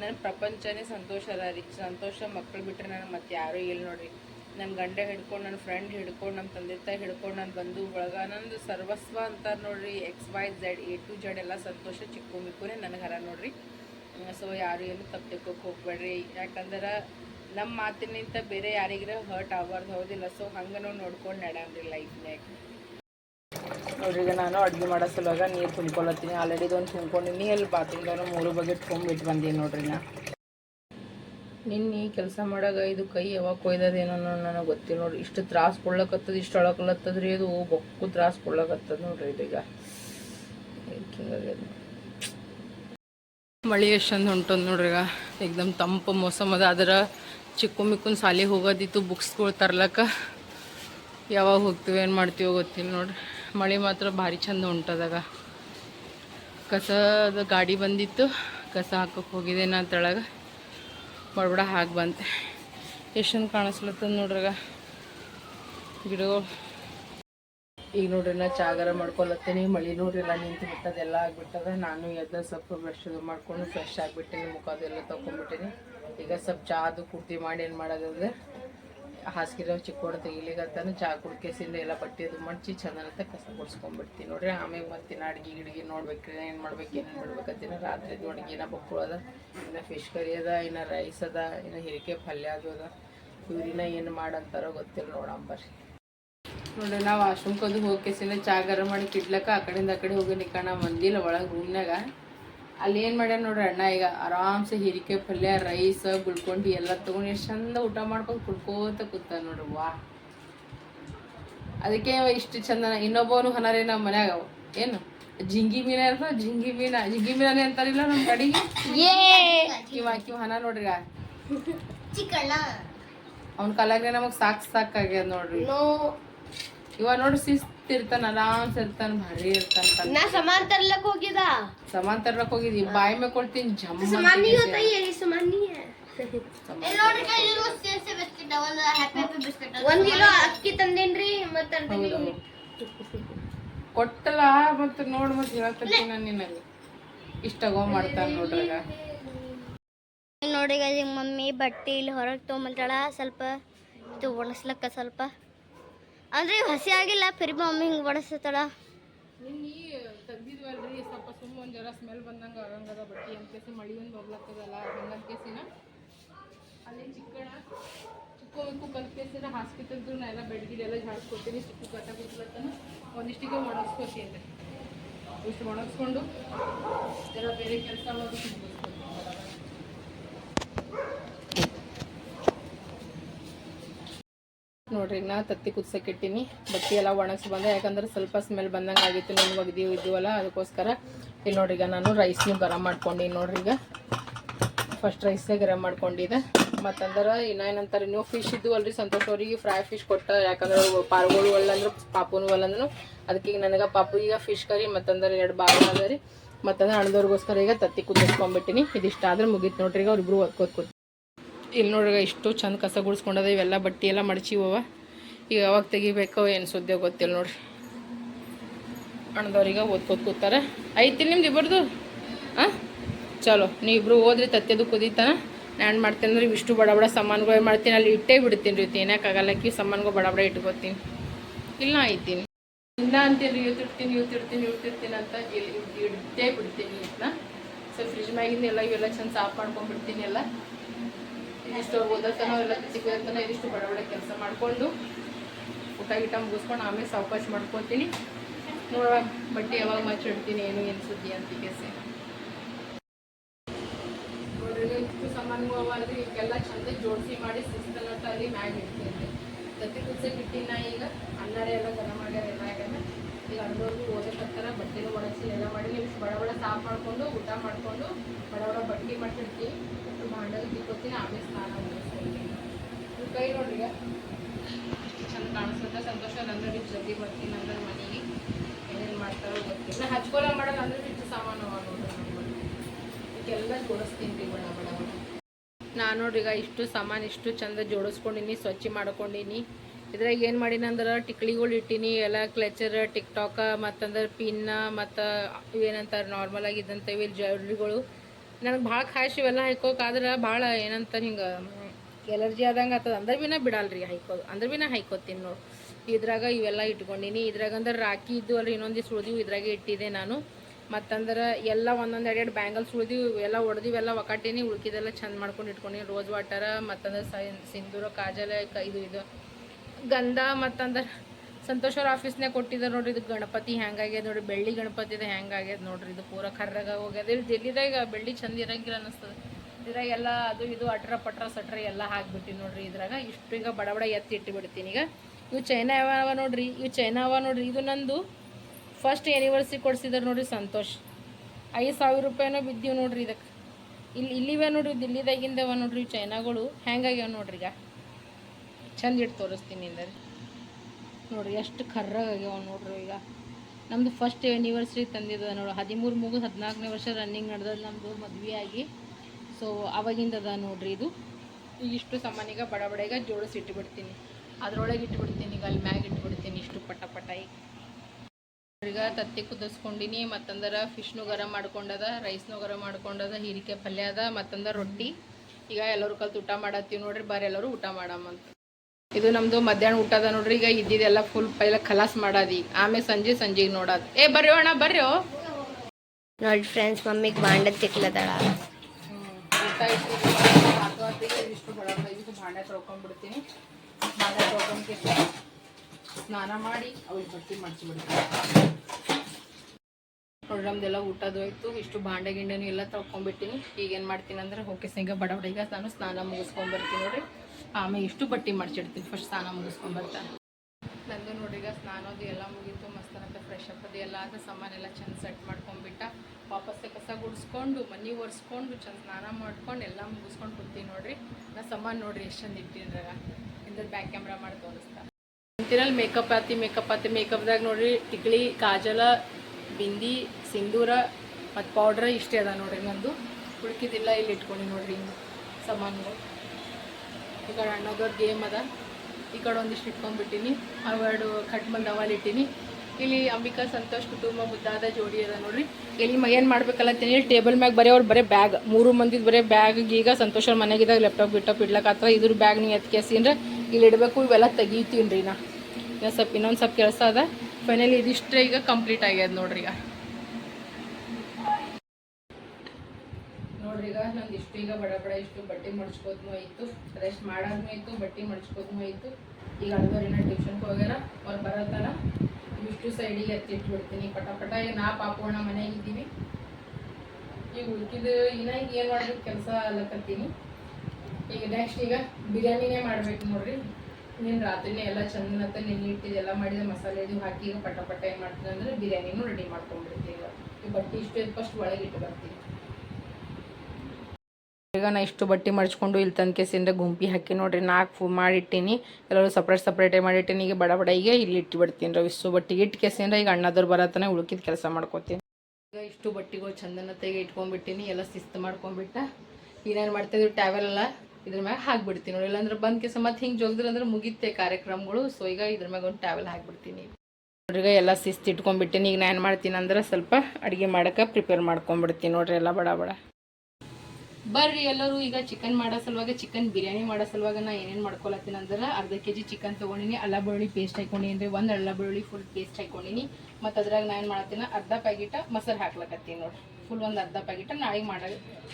ನನ್ನ ಪ್ರಪಂಚನೇ ಸಂತೋಷ ಅದ ರೀ. ಸಂತೋಷ ಮಕ್ಕಳು ಬಿಟ್ಟರೆ ನನಗೆ ಮತ್ತೆ ಯಾರೂ ಇಲ್ಲ ನೋಡ್ರಿ. ನನ್ನ ಗಂಡ ಹಿಡ್ಕೊಂಡು ನನ್ನ ಫ್ರೆಂಡ್ ಹಿಡ್ಕೊಂಡು ನಮ್ಮ ತಂದೆ ತಾಯಿ ಹಿಡ್ಕೊಂಡು ನನ್ನ ಬಂಧು ಬಳಗ, ನಂದು ಸರ್ವಸ್ವ ಅಂತಾರೆ ನೋಡ್ರಿ. X Y Z A to Z ಎಲ್ಲ ಸಂತೋಷ, ಚಿಕ್ಕ ಮಿಕ್ಕುನೇ ನನಗೆ ಹರ ನೋಡ್ರಿ. ಸೊ ಯಾರು ಏನು ತಪ್ಪು ತಿಕ್ಕೋಕೆ ಹೋಗ್ಬೇಡ್ರಿ. ಯಾಕಂದ್ರೆ ನಮ್ಮ ಮಾತಿನಿಂದ ಬೇರೆ ಯಾರಿಗಾರ ಹರ್ಟ್ ಆಗ್ಬಾರ್ದು ಹೌದಿಲ್ಲ. ಸೊ ಹಂಗೆ ನಾವು ನೋಡ್ಕೊಂಡು ನಡ್ಯಾನ್ರಿ ಲೈಫ್ನಾಗ ನೋಡ್ರಿ ನಾನು ಅಡುಗೆ ಮಾಡೋ ಸಲುವಾಗ ನೀರು ತುಂಬ್ಕೊಳತ್ತೀನಿ. ಆಲ್ರೆಡಿ ಇದೊಂದು ತುಂಬ್ಕೊಂಡಿನಿ ಅಲ್ಲಿ ಬಾತ್ರೂಮ್ದಾಗ ಮೂರು ಬಗೆಟ್ ತುಂಬಿಟ್ಟು ಬಂದೀನಿ ನೋಡ್ರಿ ನಾ. ನಿನ್ನೆ ಕೆಲಸ ಮಾಡಾಗ ಇದು ಕೈ ಯಾವಾಗ ಕೊಯ್ದದೇನೋ ನನಗೆ ಗೊತ್ತಿಲ್ಲ ನೋಡ್ರಿ. ಇಷ್ಟು ತ್ರಾಸ ಕೊಡ್ಲಕತ್ತದ, ಇಷ್ಟು ಅಳಕಲತ್ತದ ರೀ ಅದು ಬೊಕ್ಕು ತ್ರಾಸ ಕೊಡ್ಲಕತ್ತದ ನೋಡ್ರಿ ಇದೀಗ ಮಳೆ ಎಷ್ಟೊಂದು ಹೊಂಟದ ನೋಡ್ರಿ ಈಗ. ಏಕ್ದಮ್ ತಂಪು ಮೋಸಮ್ ಅದ. ಅದರ ಚಿಕ್ಕು ಮಿಕ್ಕುನ್ ಸಾಲಿಗೆ ಹೋಗೋದಿತ್ತು ಬುಕ್ಸ್ಗಳು ತರ್ಲಕ್ಕ. ಯಾವಾಗ ಹೋಗ್ತೀವಿ, ಏನು ಮಾಡ್ತೀವೋ ಗೊತ್ತಿಲ್ಲ ನೋಡ್ರಿ. ಮಳೆ ಮಾತ್ರ ಭಾರಿ ಚಂದ ಉಂಟದಾಗ. ಕಸದ ಗಾಡಿ ಬಂದಿತ್ತು, ಕಸ ಹಾಕೋಕೆ ಹೋಗಿದೆ ನಾ ತಳಗೆ ಬಡಬಡ ಹಾಕಿ ಬಂತೆ. ಎಷ್ಟು ಚಂದ ಕಾಣಿಸ್ಲತ್ತದ ನೋಡ್ರಾಗ. ಗಿಡಗಳು ಈಗ ನೋಡ್ರಿ ನಾ ಚಾಗರ ಮಾಡ್ಕೊಳತ್ತೇನೆ ಮಳೆ ನೋಡ್ರಿ ಎಲ್ಲ ನಿಂತು ಬಿಟ್ಟದೆಲ್ಲ ಆಗಿಬಿಟ್ಟದ. ನಾನು ಎದ್ದ ಸ್ವಲ್ಪ ಬ್ರಷ್ ಮಾಡ್ಕೊಂಡು ಫ್ರೆಶ್ ಆಗಿಬಿಟ್ಟೇನೆ ಮುಖ ಅದೆಲ್ಲ ತೊಗೊಂಡ್ಬಿಟ್ಟಿನಿ ಈಗ ಸ್ವಲ್ಪ ಚಹಾದು ಕುಡ್ತಿ ಮಾಡಿ ಏನು ಮಾಡೋದಂದ್ರೆ ಹಾಸಿಗೆ ಚಿಕ್ಕೋಡ ತೆಗಿಲಿಗತ್ತಾನು ಚಾ ಕುಡ್ಕೇಸಿಂದ ಎಲ್ಲ ಬಟ್ಟೆ ಅದು ಮಡ್ಚಿ ಚಂದನತ್ತ ಕಸ ಗುಡ್ಸ್ಕೊಂಡ್ಬಿಡ್ತೀನಿ ನೋಡ್ರಿ. ಆಮೇಲೆ ಮತ್ತಿನ ಅಡ್ಗೆ ಗಿಡ್ಗೆ ನೋಡ್ಬೇಕ್ರಿ ಏನು ಮಾಡ್ಬೇಕು, ಏನು ಮಾಡ್ಬೇಕಂತ ರಾತ್ರಿ ಅಡುಗೆ ಏನ ಬಕ್ಕಳು ಅದ. ಇನ್ನು ಫಿಶ್ ಕರಿ ಅದ, ಇನ್ನು ರೈಸ್ ಅದ, ಇನ್ನು ಹಿರಿಕೆ ಪಲ್ಯ ಅದು ಅದ. ಇವ್ರಿನ ಏನು ಮಾಡಂತಾರೋ ಗೊತ್ತಿಲ್ಲ ನೋಡಂಬರ್ರಿ ನೋಡ್ರಿ, ನಾವು ಆಶ್ರಮಕ್ಕದು ಹೋಗ್ಕೆಸಿಂದ ಚಾ ಗರಂ ಮಾಡಿ ಕಿಡ್ಲಕ್ಕ, ಆ ಕಡೆಯಿಂದ ಆ ಕಡೆ ಹೋಗಿ ನಿಕ್ಕಣ ಮಂದಿಲ್ಲ ಒಳಗೆ ರೂಮ್ನಾಗ ಅಲ್ಲಿ ಏನು ಮಾಡ್ಯಾರ ನೋಡ್ರಿ ಅಣ್ಣ ಈಗ ಆರಾಮ್ಸೆ ಹಿರಿಕೆ ಪಲ್ಯ ರೈಸ್ ಗುಳ್ಕೊಂಡು ಎಲ್ಲ ತೊಗೊಂಡು ಎಷ್ಟು ಚಂದ ಊಟ ಮಾಡ್ಕೊಂಡು ಕುಡ್ಕೋತ ಕೂತ ನೋಡ್ರಿ ವಾ. ಅದಕ್ಕೆ ಇಷ್ಟು ಚಂದ ಇನ್ನೊಬ್ಬನು ಹನರೇ ನಮ್ಮ ಮನ್ಯಾಗ ಅವ. ಏನು? ಜಿಂಗಿ ಮೀನ ಇರ್ತ ಜಿಂಗಿ ಮೀನ ಜಿಂಗಿ ಮೀನ ಅಂತಾರಿಲ್ಲ ನಮ್ಮ ಕಡೆಗೆ? ಕಿವ ಕಿವ ಹನ ನೋಡ್ರಿ ಅವ್ನ ಕಲಾಗ್ರೆ ನಮಗೆ ಸಾಕ್ ಸಾಕಾಗ್ಯದ ನೋಡ್ರಿ. ಇವ ನೋಡ್ರಿ ಶಿಸ್ತಿರ್ತಾನ ಆರಾಮ್ಸ್ ಇರ್ತಾನ ಭಾರಿ ಇರ್ತಾನ ನಾ ಸಮಾನ್ ತರ್ಲಕ್ ಹೋಗಿದ ಸಮಾನ್ ತರ್ಲಕ್ ಹೋಗಿದ್ವಿ ಬಾಯಿ ಮೇಲೆ ಕೊಡ್ತೀನಿ ಜಮ್ಮ ಅಂತ समानी ಕೇಳ್ಸಿ. होता है ये समानी है ಒಂದ್ ಕಿಲೋ ಅಕ್ಕಿ ತಂದೇನ್ರಿ ಮತ್ತ ಅರ್ಧ ಕಿಲೋ ಕೊಟ್ಟಲ್ಲ ಮತ್ತ ನೋಡ್ ಮತ್ ಹೇಳಕತ್ತೀನಿ ನಾನು ನಿನಗೆ ಇಷ್ಟ ತಗೋ ಮಾಡ್ತಾನ ನೋಡ್ರಾಗ ನೋಡಿ ಈಗ ಮಮ್ಮಿ ಬಟ್ಟೆ ಇಲ್ಲಿ ಹೊರಗೆ ತೊಗೊಂಬಂತಾಳ ಸ್ವಲ್ಪ ಇದು ಒಣಸ್ಲಕ್ಕ ಸ್ವಲ್ಪ ಅಂದ್ರೆ ಹಸಿ ಆಗಿಲ್ಲ, ಪೆರಿ ಬಿ ಮಮ್ಮಿ ಹಿಂಗೆ ಒಣಸ್ತಾಳ ನಿನ್ನೆ ತೆಗ್ದಿದ್ವಲ್ರಿ, ಸ್ವಲ್ಪ ಸುಮ್ಮ ಒಂದು ಜರ ಸ್ಮೆಲ್ ಬಂದಂಗ ಆಗಂಗದ ಬಟ್ಟಿ. ಅಂತ ಕೇಸಿ ಮಳಿ ಒಂದು ಬಗ್ಲತ್ತದಲ್ಲ ಹಂಗಂತ ಕೇಸಿನ. ಅಲ್ಲಿ ಚಿಕ್ಕಣ ಚಿಕ್ಕ ಮಕ್ಕು ಕಲ್ತ್ ಕೇಸಿನ ಹಾಸ್ಪಿಟಲ್ದು ನಾ ಎಲ್ಲ ಬೆಡ್ ಗಿಡ ಎಲ್ಲ ಜಾಡ್ಸ್ಕೊತೀನಿ ಚಿಕ್ಕ ಕಟ್ಟ ಕೂತ್ಲತ್ತನ ಒಂದಿಷ್ಟಿಗೆ ಒಣಗಿಸ್ಕೊತೀನಿ ಇಷ್ಟು ಒಣಗಿಸ್ಕೊಂಡು, ಎಲ್ಲ ಬೇರೆ ಕೆಲಸ ನೋಡ್ರಿ ನಾ ತತ್ತಿ ಕುದ್ಸಕ್ಕೆ ಇಟ್ಟಿನಿ. ಬಟ್ಟೆ ಎಲ್ಲ ಒಣಗಿಸಿ ಬಂದೆ. ಯಾಕಂದ್ರೆ ಸ್ವಲ್ಪ ಸ್ಮೆಲ್ ಬಂದಂಗೆ ಆಗಿತ್ತು. ನಿಮ್ಗೆ ಒಗ್ದೀವಿ ಇದ್ದೀವಲ್ಲ ಅದಕ್ಕೋಸ್ಕರ ಇಲ್ಲಿ ನೋಡ್ರಿ, ಈಗ ನಾನು ರೈಸ್ನು ಗರಂ ಮಾಡ್ಕೊಂಡಿನಿ ನೋಡ್ರಿ ಈಗ. ಫಸ್ಟ್ ರೈಸೇ ಗರಂ ಮಾಡ್ಕೊಂಡಿದೆ ಮತ್ತಂದ್ರೆ ಇನ್ನ ಏನಂತಾರೆ, ನೀವು ಫಿಶ್ ಇದ್ದು ಅಲ್ರಿ ಸಂತೋಷ್ ಅವ್ರಿಗೆ ಫ್ರೈ ಫಿಶ್ ಕೊಟ್ಟ, ಯಾಕಂದ್ರೆ ಪಾರ್ಗೋಳು ಅಲ್ಲಂದ್ರೆ ಪಾಪುನು ಅಲ್ಲಂದ್ರು ಅದಕ್ಕೆ ಈಗ ನನಗೆ ಪಾಪು, ಈಗ ಫಿಶ್ ಕರಿ ಮತ್ತಂದ್ರೆ ಎರಡು ಬಾಳ ಅದ ರೀ. ಮತ್ತಂದ್ರೆ ಹಣದವ್ರಿಗೋಸ್ಕರ ಈಗ ತತ್ತಿ ಕುದಿಸ್ಕೊಂಡ್ಬಿಟ್ಟಿನಿ ಇದಿಷ್ಟ ಆದ್ರೆ ಮುಗೀತು ನೋಡ್ರಿ ಈಗ ಅವ್ರಿಬ್ರು ಓದ್ಕೋತ ಕೂತ್ ಇಲ್ಲಿ ನೋಡ್ರಿ ಇಷ್ಟು ಚಂದ ಕಸ ಗುಡಿಸ್ಕೊಂಡದ ಇವೆಲ್ಲ ಬಟ್ಟೆ ಎಲ್ಲ ಮಡಚಿವವ. ಈಗ ಯಾವಾಗ ತೆಗಿಬೇಕೋ ಏನು ಸುದ್ದಿ ಗೊತ್ತಿಲ್ಲ ನೋಡ್ರಿ. ಅಣ್ಣದವ್ರಿಗೆ ಓದ್ಕೋತ ಕೂತಾರೆ. ಐತಿ ನಿಮ್ದು ಇಬ್ಬರದು ಹಾಂ ಚಲೋ. ನೀವಿಬ್ರು ಓದ್ರಿ, ತತ್ತೆದು ಕುದೀತಾನ. ನಾನು ಮಾಡ್ತೀನಿ ಅಂದ್ರೆ ಇಷ್ಟು ಬಡ ಬಡ ಸಾಮಾನುಗಳು ಮಾಡ್ತೀನಿ. ಅಲ್ಲಿ ಇಟ್ಟೇ ಬಿಡ್ತೀನಿ ರೀ ಆಗಲ್ಲ ಕಿ ಸಾಮಾನುಗಳು ಬಡ ಬಡ ಇಟ್ಕೋತೀನಿ. ಇಲ್ಲ ಐತೀನಿ ಇಲ್ಲ ಅಂತೀನಿ ಇವತ್ತು ಇಡ್ತೀನಿ ಇವತ್ತು ಇಡ್ತೀನಿ ಇವತ್ತು ಇಡ್ತೀನಿ ಅಂತ ಇಲ್ಲಿ ಇಡ್ತೇ ಬಿಡ್ತೀನಿ ಇವತ್ತನ್ನ ಸೊ ಫ್ರಿಜ್ ಮ್ಯಾಗಿಂದ ಎಲ್ಲ ಇವೆಲ್ಲ ಚಂದ ಸಾಫ್ ಮಾಡ್ಕೊಂಡ್ಬಿಡ್ತೀನಿ ಎಲ್ಲ. ಇದಿಷ್ಟು ಓದತನ, ಎಲ್ಲ ಸಿಗೋತನ ಇದಿಷ್ಟು ಬಡ ಬಡ ಕೆಲಸ ಮಾಡಿಕೊಂಡು ಊಟ ಗೀಟ ಮುಗಿಸ್ಕೊಂಡು ಆಮೇಲೆ ಸಾವಕಾಶ ಮಾಡ್ಕೊತೀನಿ. ನೋಡೋಣ, ಬಟ್ಟೆ ಯಾವಾಗ ಮಚ್ಚಿಡ್ತೀನಿ ಏನು ಏನು ಸುದ್ದಿ ಅಂತ ಕೇಸಿ ನೋಡ್ರಿ ಇಷ್ಟು ಚಂದ ಜೋಡಿಸಿ ಮಾಡಿ ಶಿಸ್ತನಟ್ಟ ಅಲ್ಲಿ ಮ್ಯಾಗ ಇಡ್ತೀನಿ. ಸತ್ತಿ ಕುದ್ಸಕ್ಕೆ ಇಟ್ಟಿನ ಈಗ ಅನ್ನರೇ ಎಲ್ಲ ಗರಂ ಮಾಡ್ಯಾರ ಎಲ್ಲ ಈಗ ಅನ್ನೋರ್ಗು ಓದಕ್ಕತ್ತಾರ ಬಟ್ಟೆನೂ ಒಣಗಿಸಿ ಎಲ್ಲ ಮಾಡಿ ನೀವು ಬಡ ಬಡ ಸಾಫ್ ಮಾಡಿಕೊಂಡು, ಊಟ ಮಾಡಿಕೊಂಡು, ಬಡ ಬಡ ಬಟ್ಟೆ ಮಾಡಿರ್ತೀವಿ ಭಾಂಡದ ತಿಕ್ಕೋತೀನಿ, ಆಮೇಲೆ ಸ್ನಾನ ಮುಗಿಸ್ಕೊಳ್ತೀನಿ ಕೈ ನೋಡ್ರಿ ಈಗ. ಕಾಣಿಸುತ್ತೆ ಸಂತೋಷ. ಅಂದ್ರೆ ಬಿಟ್ಟು ಜೊತೆ ಬರ್ತೀನಿ ಅಂದ್ರೆ ಮನೆಗೆ. ಏನೇನು ಮಾಡ್ತಾರೋ ಗೊತ್ತಿಲ್ಲ. ಹಚ್ಕೋಲ ಮಾಡೋದು ಅಂದ್ರೆ ಬಿಟ್ಟು ಸಾಮಾನು. ಇದಕ್ಕೆಲ್ಲ ಜೋಡಿಸ್ತೀನಿ ರೀ ಬಡ ಬಡ ನಾನು ನೋಡ್ರಿ ಈಗ ಇಷ್ಟು ಸಾಮಾನು ಇಷ್ಟು ಚಂದ ಜೋಡಿಸ್ಕೊಂಡಿನಿ, ಸ್ವಚ್ಛ ಮಾಡ್ಕೊಂಡಿನಿ. ಇದ್ರಾಗ ಏನು ಮಾಡೀನಿ ಅಂದ್ರೆ ಟಿಕ್ಳಿಗಳು ಇಟ್ಟಿನಿ, ಎಲ್ಲ ಕ್ಲೆಚರ್ ಟಿಕ್ ಟಾಕ ಮತ್ತಂದ್ರೆ ಪಿನ್ನ ಮತ್ತು ಏನಂತಾರೆ ನಾರ್ಮಲ್ ಆಗಿದ್ದಂಥ ಇವು ಜ್ಯುವೆಲ್ರಿಗಳು ನನಗೆ ಭಾಳ ಖಾಸ್ ಇವೆಲ್ಲ ಹಾಕೋಕಾದ್ರೆ ಭಾಳ ಏನಂತಾರೆ ಹಿಂಗೆ ಎಲರ್ಜಿ ಆದಂಗೆ ಆಗ್ತದೆ ಅಂದ್ರೆ ಭೀ ಬಿಡಲ್ರಿ ಹೈಕೋದು ಅಂದ್ರೆ ಭೀ ನಾ ಹೈಕೋತೀನಿ ನೋಡಿ. ಇದ್ರಾಗ ಇವೆಲ್ಲ ಇಟ್ಕೊಂಡಿನಿ. ಇದ್ರಾಗ ಅಂದ್ರೆ ರಾಖಿ ಇದ್ದು ಅಲ್ರಿ ಇನ್ನೊಂದಿಷ್ಟು ಉಳಿದಿವು ಇದ್ರಾಗೆ ಇಟ್ಟಿದೆ ನಾನು. ಮತ್ತಂದ್ರೆ ಎಲ್ಲ ಒಂದೊಂದು ಎರಡು ಎರಡು ಬ್ಯಾಂಗಲ್ಸ್ ಉಳಿದಿವು ಎಲ್ಲ ಒಕಟ್ಟಿನಿ ಉಳ್ಕಿದೆಲ್ಲ ಚಂದ ಮಾಡ್ಕೊಂಡು ಇಟ್ಕೊಂಡಿನಿ. ರೋಸ್ ವಾಟರ ಮತ್ತಂದ್ರೆ ಸಿಂಧೂರ ಕಾಜಲ ಇದು ಇದು. ಗಂಧ ಮತ್ತಂದ್ರೆ ಸಂತೋಷ್ ಅವ್ರ ಆಫೀಸ್ನಾಗ ಕೊಟ್ಟಿದ್ದಾರೆ ನೋಡ್ರಿ. ಇದು ಗಣಪತಿ ಹೆಂಗಾಗ್ಯದ ನೋಡ್ರಿ. ಬೆಳ್ಳಿ ಗಣಪತಿ ಇದು ಹೆಂಗಾಗ್ಯದ ನೋಡ್ರಿ. ಇದು ಪೂರ ಕರ್ರಗ ಹೋಗ್ಯದ. ಇಲ್ಲಿ ದಿಲ್ಲಿದಾಗ ಬೆಳ್ಳಿ ಚಂದ ಇರಂಗಿಲ್ಲ ಅನ್ನಿಸ್ತದೆ. ಇದ್ರಾಗ ಎಲ್ಲ ಅದು ಇದು ಅಟ್ರ ಪಟ್ರ ಸಟ್ರ ಎಲ್ಲ ಹಾಕ್ಬಿಟ್ಟು ನೋಡ್ರಿ ಇದ್ರಾಗ. ಇಷ್ಟು ಈಗ ಬಡ ಬಡ ಎತ್ತಿ ಇಟ್ಟುಬಿಡ್ತೀನಿ ಈಗ. ಇವು ಚೈನಾ ಅವ ನೋಡ್ರಿ, ಇವು ಚೈನಾ ಅವ ನೋಡ್ರಿ, ಇದು ನಂದು ಫಸ್ಟ್ ಎನಿವರ್ಸರಿ ಕೊಡ್ಸಿದಾರೆ ನೋಡ್ರಿ ಸಂತೋಷ್. ಐದು ಸಾವಿರ ರೂಪಾಯಿನೂ ಬಿದ್ದೀವಿ ನೋಡ್ರಿ ಇದಕ್ಕೆ ಇಲ್ಲಿ ಇಲ್ಲಿವೆ ನೋಡ್ರಿ ದಿಲ್ಲಿದಾಗಿಂದವ ನೋಡ್ರಿ ಚೈನಾಗಳು ಹೆಂಗಾಗ್ಯಾವ ನೋಡ್ರಿ ಈಗ. ಚಂದ ಇಟ್ಟು ತೋರಿಸ್ತೀನಿ ಅಂದ್ರೆ ನೋಡ್ರಿ ಎಷ್ಟು ಕರ್ರಾಗ್ಯಾವ ನೋಡ್ರಿ ಈಗ. ನಮ್ಮದು ಫಸ್ಟ್ ಆ್ಯನಿವರ್ಸರಿ ತಂದಿದ್ದು ನೋಡಿ, ಹದಿಮೂರು ಮುಗಿದು ಹದಿನಾಲ್ಕನೇ ವರ್ಷ ರನ್ನಿಂಗ್ ನಡೆದ ನಮ್ಮದು ಮದುವೆ ಆಗಿ ಸೊ ಅವಾಗಿಂದದ ನೋಡ್ರಿ ಇದು. ಈಗ ಇಷ್ಟು ಸಾಮಾನೀಗ ಬಡ ಬಡ ಈಗ ಜೋಡಿಸಿ ಇಟ್ಬಿಡ್ತೀನಿ. ಅದ್ರೊಳಗೆ ಇಟ್ಬಿಡ್ತೀನಿ, ಈಗ ಅಲ್ಲಿ ಮ್ಯಾಗ ಇಟ್ಬಿಡ್ತೀನಿ ಇಷ್ಟು ಪಟ ಪಟ ಈಗ ತತ್ತಿ ಕುದಿಸ್ಕೊಂಡಿನಿ, ಮತ್ತಂದ್ರೆ ಫಿಶ್ನು ಗರಂ ಮಾಡ್ಕೊಂಡದ ರೈಸ್ನು ಗರಂ ಮಾಡ್ಕೊಂಡದ, ಹೀರಿಕೆ ಪಲ್ಯ ಅದ, ಮತ್ತಂದ್ರೆ ರೊಟ್ಟಿ. ಈಗ ಎಲ್ಲರೂ ಕಲ್ತು ಊಟ ಮಾಡತ್ತೀವಿ ನೋಡ್ರಿ, ಬಾರಿ ಎಲ್ಲರೂ ಊಟ ಮಾಡಮ್ಮಂತ ಇದು ನಮ್ದು ಮಧ್ಯಾಹ್ನ ಊಟ ಅದ ನೋಡ್ರಿ, ಈಗ ಇದ್ದಿದ್ದೆಲ್ಲ ಫುಲ್ ಪೈಲ ಖಲಾಸ್ ಈಗ ಆಮೇಲೆ ಸಂಜೆ ಸಂಜೆಗೆ ನೋಡೋದು. ಏ, ಬರ್ರಿ ಅಣ್ಣ, ಬರ್ರಿ ನೋಡಿ ಫ್ರೆಂಡ್ಸ್ ಮಮ್ಮಿಗೆ ಬಾಂಡ ತಿಕ್ಲದಾಳ. ಇಟ್ಟು ಆತು ಆತು ಈಗ ಇಷ್ಟು ಬಡ ಇಷ್ಟು ಭಾಂಡೆ ತೊಳ್ಕೊಂಡ್ಬಿಡ್ತೀನಿ. ಭಾಂಡೆ ತೊಳ್ಕೊಂಡ್ಬಿಟ್ಟು ಸ್ನಾನ ಮಾಡಿ ಅವ್ರಿಗೆ ಬಟ್ಟೆ ಮಾಡಿಸ್ಬಿಡ್ತೀನಿ. ನೋಡ್ರಿ ಊಟದ್ದು ಹೋಯ್ತು. ಇಷ್ಟು ಭಾಂಡೆ ಗಿಂಡೆನು ಎಲ್ಲ ತೊಳ್ಕೊಂಡ್ಬಿಟ್ಟಿನಿ. ಈಗ ಏನು ಮಾಡ್ತೀನಿ ಅಂದ್ರೆ ಹೋಗಿ ಸಿಂಗ ಬಡ ನಾನು ಸ್ನಾನ ಮುಗಿಸ್ಕೊಂಡ್ಬರ್ತೀನಿ ನೋಡ್ರಿ. ಆಮೇಲೆ ಇಷ್ಟು ಬಟ್ಟೆ ಮಾಡಿಸಿಡ್ತೀನಿ. ಫಸ್ಟ್ ಸ್ನಾನ ಮುಗಿಸ್ಕೊಂಡ್ಬರ್ತಾನೆ ನಂದು ನೋಡ್ರಿ, ಈಗ ಸ್ನಾನದು ಎಲ್ಲ ಮುಗೀತು. ಮಸ್ತ್ ಫ್ರೆಶ್ ಅಪ್ ಅದು ಎಲ್ಲ ಆದ. ಸಾಮಾನೆಲ್ಲ ಚೆಂದ ಸೆಟ್ ಮಾಡ್ಕೊಂಡ್ಬಿಟ್ಟ. ವಾಪಸ್ಸೆ ಕಸ ಗುಡಿಸ್ಕೊಂಡು, ಮನೆ ಒರೆಸ್ಕೊಂಡು ಚಂದ ಸ್ನಾನ ಮಾಡ್ಕೊಂಡು ಎಲ್ಲ ಮುಗಿಸ್ಕೊಂಡು ಕೂತೀನಿ ನೋಡ್ರಿ. ನಾ ಸಾಮಾನು ನೋಡ್ರಿ ಎಷ್ಟು ಚಂದ ಇಟ್ಟಿನ್ರಾಗ ಇಂದ್ರ ಬ್ಯಾಕ್ ಕ್ಯಾಮ್ರಾ ಮಾಡಿ ತೋರಿಸ್ತಾ. ಅಂತಿನಲ್ಲಿ ಮೇಕಪ್ ಆತಿ ಮೇಕಪ್ ಆತಿ ಮೇಕಪ್ದಾಗ ನೋಡ್ರಿ ಟಿಕ್ಳಿ ಕಾಜಲ, ಬಿಂದಿ, ಸಿಂಧೂರ ಮತ್ತು ಪೌಡ್ರ್ ಇಷ್ಟೇ ಅದ ನೋಡ್ರಿ ನಂದು. ಹುಡುಕಿದಿಲ್ಲ ಇಲ್ಲಿ ಇಟ್ಕೊಂಡು ನೋಡ್ರಿ ಸಾಮಾನುಗಳು. ಈ ಕಡೆ ಅಣ್ಣದವ್ರ ಗೇಮ್ ಅದ. ಈ ಕಡೆ ಒಂದಿಷ್ಟು ಇಟ್ಕೊಂಡ್ಬಿಟ್ಟಿನಿ. ಅವೆರಡು ಕಟ್ ಮಂದವಲ್ಲಿ ಇಟ್ಟಿನಿ. ಇಲ್ಲಿ ಅಂಬಿಕಾ ಸಂತೋಷ್ ಕುಟುಂಬ ಮುದ್ದಾದ ಜೋಡಿ ಅದ ನೋಡ್ರಿ. ಇಲ್ಲಿ ಏನ್ ಮಾಡ್ಬೇಕಲ್ಲ ಇಲ್ಲಿ ಟೇಬಲ್ ಮ್ಯಾಗ ಬರೀ ಅವ್ರು ಬರೀ ಬ್ಯಾಗ್ ಮೂರು ಮಂದಿದ್ ಬರೀ ಬ್ಯಾಗ್ ಈಗ ಸಂತೋಷ್ ಮನೆಗಿದಾಗ ಲ್ಯಾಪ್ಟಾಪ್ ಗಿಟಾಪ್ ಇಡ್ಲಕ್ಕ ಇದ್ರ ಬ್ಯಾಗ್ ನೀವು ಅಂದ್ರೆ ಇಲ್ಲಿ ಇಡಬೇಕು, ಇವೆಲ್ಲ ತೆಗಿತೀನಿ ರೀ ನಾ. ಇನ್ನು ಸ್ವಲ್ಪ ಇನ್ನೊಂದು ಸ್ವಲ್ಪ ಕೆಲಸ ಅದ. ಫೈನಲಿ ಇದಿಷ್ಟೇ ಈಗ ಕಂಪ್ಲೀಟ್ ಆಗ್ಯದ ನೋಡ್ರಿ ಈಗ. ನೋಡ್ರಿ ಈಗ ನಂದು ಇಷ್ಟು ಈಗ ಬಡ ಬಡ ಇಷ್ಟು ಬಟ್ಟೆ ಮಡ್ಚ್ಕೋದ್ನು ಆಯ್ತು. ರೆಸ್ಟ್ ಮಾಡೋದ್ನು ಆಯ್ತು, ಬಟ್ಟೆ ಮಡ್ಚ್ಕೋದ್ನು ಆಯ್ತು. ಈಗ ಅಳ್ದವ್ರಿನ ಟ್ಯೂಷನ್ಗೆ ಹೋಗ್ಯಾರ, ಅವ್ರು ಬರತ್ತಾರ. ಇಷ್ಟು ಸೈಡಿಗೆ ಎತ್ತಿ ಇಟ್ಬಿಡ್ತೀನಿ ಪಟ ಪಟ ಈಗ ನಾ ಪಾಪೋಣ ಮನೆಗೆ ಇದ್ದೀವಿ ಈಗ ಉಳ್ಕಿದ್ದು ಇನ್ನ ಏನು ಮಾಡ್ಬೇಕು ಕೆಲಸ ಅಲ್ಲಕತ್ತೀನಿ ಈಗ ನೆಕ್ಸ್ಟ್ ಈಗ ಬಿರಿಯಾನಿನೇ ಮಾಡ್ಬೇಕು ನೋಡ್ರಿ. ನೀನು ರಾತ್ರಿನೇ ಎಲ್ಲ ಚಂದನತ್ತ ನೆನೆ ಇಟ್ಟಿದ್ದೆಲ್ಲ ಮಾಡಿದ ಮಸಾಲೆ ಇದು ಹಾಕಿ ಈಗ ಪಟ ಏನು ಮಾಡ್ತೀನಿ ಅಂದ್ರೆ ಬಿರಿಯಾನಿನೂ ರೆಡಿ ಮಾಡ್ಕೊಂಡ್ಬಿಡ್ತೀನಿ. ಈಗ ಬಟ್ಟೆ ಇಷ್ಟು ಫಸ್ಟ್ ಒಳಗೆ ಇಟ್ಟು ಬರ್ತೀನಿ. ಈಗ ನಾ ಇಷ್ಟು ಬಟ್ಟೆ ಮಡ್ಚ್ಕೊಂಡು ಇಲ್ಲಿ ತನಕೆಸಿಂದ ಗುಂಪಿ ಹಾಕಿ ನೋಡ್ರಿ ನಾಲ್ಕು ಫು ಮಾಡಿಟ್ಟಿನಿ. ಎಲ್ಲರೂ ಸಪ್ರೇಟ್ ಸಪ್ರೇಟೇ ಮಾಡಿಟ್ಟಿನಿ. ಈಗ ಬಡ ಬಡ ಈಗ ಇಲ್ಲಿ ಇಟ್ಟು ಬಿಡ್ತೀನಿ ರೀ ಇಷ್ಟು ಬಟ್ಟೆಗೆ ಇಟ್ಟು ಕೇಸಿನ ಈಗ ಅಣ್ಣದವ್ರು ಬರತನ ಉಳ್ಕಿದ ಕೆಲಸ ಮಾಡ್ಕೋತೀನಿ. ಈಗ ಇಷ್ಟು ಬಟ್ಟೆಗಳು ಚಂದನ ತೆಗೆ ಇಟ್ಕೊಂಡ್ಬಿಟ್ಟಿನಿ. ಎಲ್ಲ ಶಿಸ್ತು ಮಾಡ್ಕೊಂಡ್ಬಿಟ್ಟ. ಏನೇನು ಮಾಡ್ತಿದ್ವಿ ಟ್ಯಾವೆಲ್ ಎಲ್ಲ ಇದ್ರ ಮ್ಯಾಗ ಹಾಕ್ಬಿಡ್ತೀನಿ ನೋಡಿ. ಇಲ್ಲಾಂದ್ರೆ ಬಂದ್ ಕೆಸ ಮತ್ತೆ ಹಿಂಗೆ ಜೋಗದ್ರ ಅಂದ್ರೆ ಮುಗಿತೆ ಕಾರ್ಯಕ್ರಮಗಳು. ಸೊ ಈಗ ಇದ್ರ ಮ್ಯಾಗ ಒಂದು ಟ್ಯಾವೆಲ್ ಹಾಕ್ಬಿಡ್ತೀನಿ. ನೋಡ್ರಿ ಈಗ ಎಲ್ಲ ಶಿಸ್ತು ಇಟ್ಕೊಂಡ್ಬಿಟ್ಟಿನಿ. ಈಗ ನಾನು ಏನು ಮಾಡ್ತೀನಿ ಅಂದ್ರೆ ಸ್ವಲ್ಪ ಅಡುಗೆ ಮಾಡೋಕೆ ಪ್ರಿಪೇರ್ ಮಾಡ್ಕೊಂಡ್ಬಿಡ್ತೀನಿ ನೋಡ್ರಿ ಎಲ್ಲ ಬಡ ಬಡ. ಬರ್ರಿ ಎಲ್ಲರೂ, ಈಗ ಚಿಕನ್ ಮಾಡೋ ಸಲುವಾಗ ಚಿಕನ್ ಬಿರಿಯಾನಿ ಮಾಡೋ ಸಲುವಾಗ ನಾ ಏನೇನು ಮಾಡ್ಕೊಳತ್ತೀನಿ ಅಂದ್ರೆ ಅರ್ಧ ಕೆ ಜಿ ಚಿಕನ್ ತೊಗೊಂಡಿನಿ, ಅಲ್ಲ ಬೆಳ್ಳುಳ್ಳಿ ಪೇಸ್ಟ್ ಹಾಕೊಂಡಿನಿ ರೀ ಒಂದು ಅಲ್ಲ ಬೆಳ್ಳುಳ್ಳಿ ಫುಲ್ ಪೇಸ್ಟ್ ಹಾಕೊಂಡಿನಿ. ಮತ್ತು ಅದ್ರಾಗ ನಾ ಏನು ಮಾಡತ್ತೀನಿ, ಅರ್ಧ ಪ್ಯಾಕೆಟ್ ಮೊಸರು ಹಾಕ್ಲಕತ್ತೀನಿ ನೋಡ್ರಿ. ಫುಲ್ ಒಂದು ಅರ್ಧ ಪ್ಯಾಕೆಟ್ ನಾಳೆ ಮಾಡೋ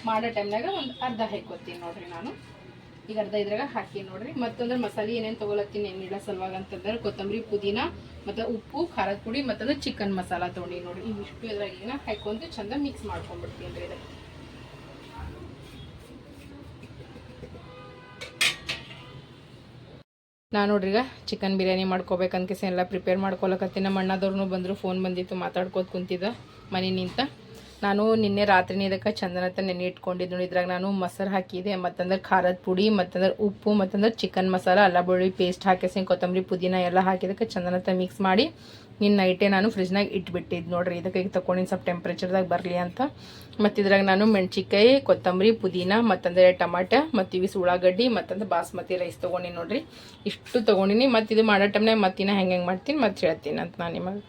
ಮಾಡೋ ಟೈಮ್ನಾಗ ಒಂದು ಅರ್ಧ ಹಾಕೋತೀನಿ ನೋಡ್ರಿ ನಾನು. ಈಗ ಅರ್ಧ ಇದ್ರಾಗ ಹಾಕಿ ನೋಡ್ರಿ. ಮತ್ತಂದ್ರೆ ಮಸಾಲೆ ಏನೇನು ತೊಗೊಳತ್ತೀನಿ ಏನಿಲ್ಲ ಸಲುವಾಗ ಅಂತಂದ್ರೆ ಕೊತ್ತಂಬರಿ, ಪುದೀನ, ಮತ್ತು ಉಪ್ಪು, ಖಾರದ ಪುಡಿ, ಮತ್ತಂದ್ರೆ ಚಿಕನ್ ಮಸಾಲ ತೊಗೊಂಡಿ ನೋಡ್ರಿ. ಇವಿಷ್ಟು ಇದ್ರಾಗ ಈಗ ಹಾಕೊಂಡು ಚಂದ ಮಿಕ್ಸ್ ಮಾಡ್ಕೊಂಡ್ಬಿಡ್ತೀನಿ ರೀ ಇದಕ್ಕೆ ನಾನು ನೋಡ್ರಿ ಚಿಕನ್ ಬಿರಿಯಾನಿ ಮಾಡ್ಕೋಬೇಕಂತ ಎಲ್ಲ ಪ್ರಿಪೇರ್ ಮಾಡ್ಕೊಳಕತ್ತೀನಿ ನಮ್ಮ ಅಣ್ಣದವ್ರು ಬಂದರು ಫೋನ್ ಬಂದಿತ್ತು, ಮಾತಾಡ್ಕೋತ ಕುಂತಿದ್ದ ಮನೆ ನಿಂತ ನಾನು ನಿನ್ನೆ ರಾತ್ರಿನೇ ಇದಕ್ಕೆ ಚಂದನತ್ತ ನೆನೆ ಇಟ್ಕೊಂಡಿದ್ದು ನೋಡಿ, ಇದ್ರಾಗ ನಾನು ಮೊಸರು ಹಾಕಿದೆ, ಮತ್ತಂದ್ರೆ ಖಾರದ ಪುಡಿ, ಮತ್ತಂದ್ರೆ ಉಪ್ಪು, ಮತ್ತಂದ್ರೆ ಚಿಕನ್ ಮಸಾಲ, ಅಲ್ಲ ಬೆಳ್ಳುಳ್ಳಿ ಪೇಸ್ಟ್ ಹಾಕಿಸಿ, ಕೊತ್ತಂಬರಿ ಪುದೀನ ಎಲ್ಲ ಹಾಕಿದಕ್ಕೆ ಚಂದನತ್ತ ಮಿಕ್ಸ್ ಮಾಡಿ ನಿನ್ನ ನೈಟೇ ನಾನು ಫ್ರಿಜ್ನಾಗ ಇಟ್ಬಿಟ್ಟಿದ್ದು ನೋಡ್ರಿ, ಇದಕ್ಕೆ ಈಗ ತೊಗೊಂಡಿನಿ ಸ್ವಲ್ಪ ಟೆಂಪ್ರೇಚರ್ದಾಗ ಬರಲಿ ಅಂತ. ಮತ್ತು ಇದ್ರಾಗ ನಾನು ಮೆಣಸಿನ್ಕಾಯಿ, ಕೊತ್ತಂಬರಿ, ಪುದೀನ, ಮತ್ತಂದರೆ ಟಮಾಟ, ಮತ್ತು ಇವಿಸ್ ಉಳ್ಳಾಗಡ್ಡಿ ಮತ್ತಂದ್ರೆ ಬಾಸ್ಮತಿ ರೈಸ್ ತೊಗೊಂಡಿನಿ ನೋಡ್ರಿ. ಇಷ್ಟು ತೊಗೊಂಡಿನಿ, ಮತ್ತು ಇದು ಮಾಡೋ ಟೈಮ್ನಾಗ ಮತ್ತಿನ ಹೆಂಗೆ ಹೆಂಗೆ ಮಾಡ್ತೀನಿ ಮತ್ತೆ ಹೇಳ್ತೀನಿ ಅಂತ ನಾನು ನಿಮಗೆ.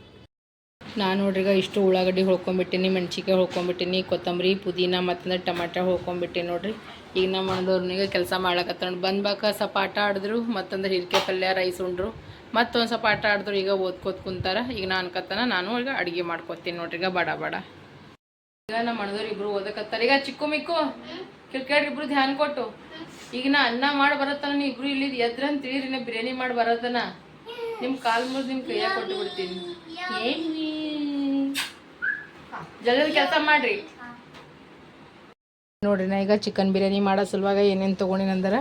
ನಾನು ನೋಡ್ರಿ ಈಗ ಇಷ್ಟು ಉಳ್ಳಾಗಡ್ಡಿ ಹೊಳ್ಕೊಂಬಿಟ್ಟಿನಿ, ಮೆಣಸಿನ್ಕಾಯಿ ಹೊಳ್ಕೊಂಬಿಟ್ಟಿನಿ, ಕೊತ್ತಂಬರಿ, ಪುದೀನ, ಮತ್ತಂದ್ರೆ ಟಮಾಟ ಹೊಳ್ಕೊಂಬಿಟ್ಟಿನಿ ನೋಡ್ರಿ. ಈಗ ನಮ್ಮ ಮನದವ್ರನಿಗೆ ಕೆಲಸ ಮಾಡ್ಲಕತ್ತ ನೋಡಿ. ಬಂದ್ಬಾಕ ಸ್ವಲ್ಪ ಆಟ ಆಡಿದ್ರು, ಮತ್ತಂದ್ರೆ ಹಿರಿಕೆ ಪಲ್ಯ, ರೈಸ್ ಉಂಡ್ರು. ಮತ್ತೊಂದು ಸ್ವಲ್ಪ ಆಟ ಆಡಿದ್ರು ಈಗ ಓದ್ಕೋತ ಕುಂತಾರ. ಈಗ ನಾನು ಅನ್ಕತ್ತಾನ ನಾನು ಈಗ ಅಡುಗೆ ಮಾಡ್ಕೊತೀನಿ ನೋಡ್ರಿ, ಈಗ ಬಡ ಬಡ. ಈಗ ನಮ್ಮ ಮನದವ್ರು ಇಬ್ರು ಓದಕತ್ತಾರ. ಈಗ ಚಿಕ್ಕು ಮಿಕ್ಕು, ಕ್ರಿಕೆಟ್ ಇಬ್ರು ಧ್ಯಾನ ಕೊಟ್ಟು. ಈಗ ನಾ ಅನ್ನ ಮಾಡಿ ಬರತ್ತನ, ನೀ ಇಬ್ರು ಇಲ್ಲಿ ಎದ್ರಂತ ತಿಳಿರಿ ನಾ ಬಿರಿಯಾನಿ ಮಾಡಿ ಬರತ್ತನ. ನಿಮ್ ಕಾಲ್ ಮುರಿದು ನಿಮ್ ಕೈಯಾಗ ಕೊಟ್ಟು ಬಿಡ್ತೀನಿ ಜಲ್ದಿ ಕೆಲಸ ಮಾಡ್ರಿ. ನೋಡ್ರಿ ನಾ ಈಗ ಚಿಕನ್ ಬಿರಿಯಾನಿ ಮಾಡೋ ಸಲುವಾಗ ಏನೇನು ತೊಗೊಂಡಿನಂದ್ರೆ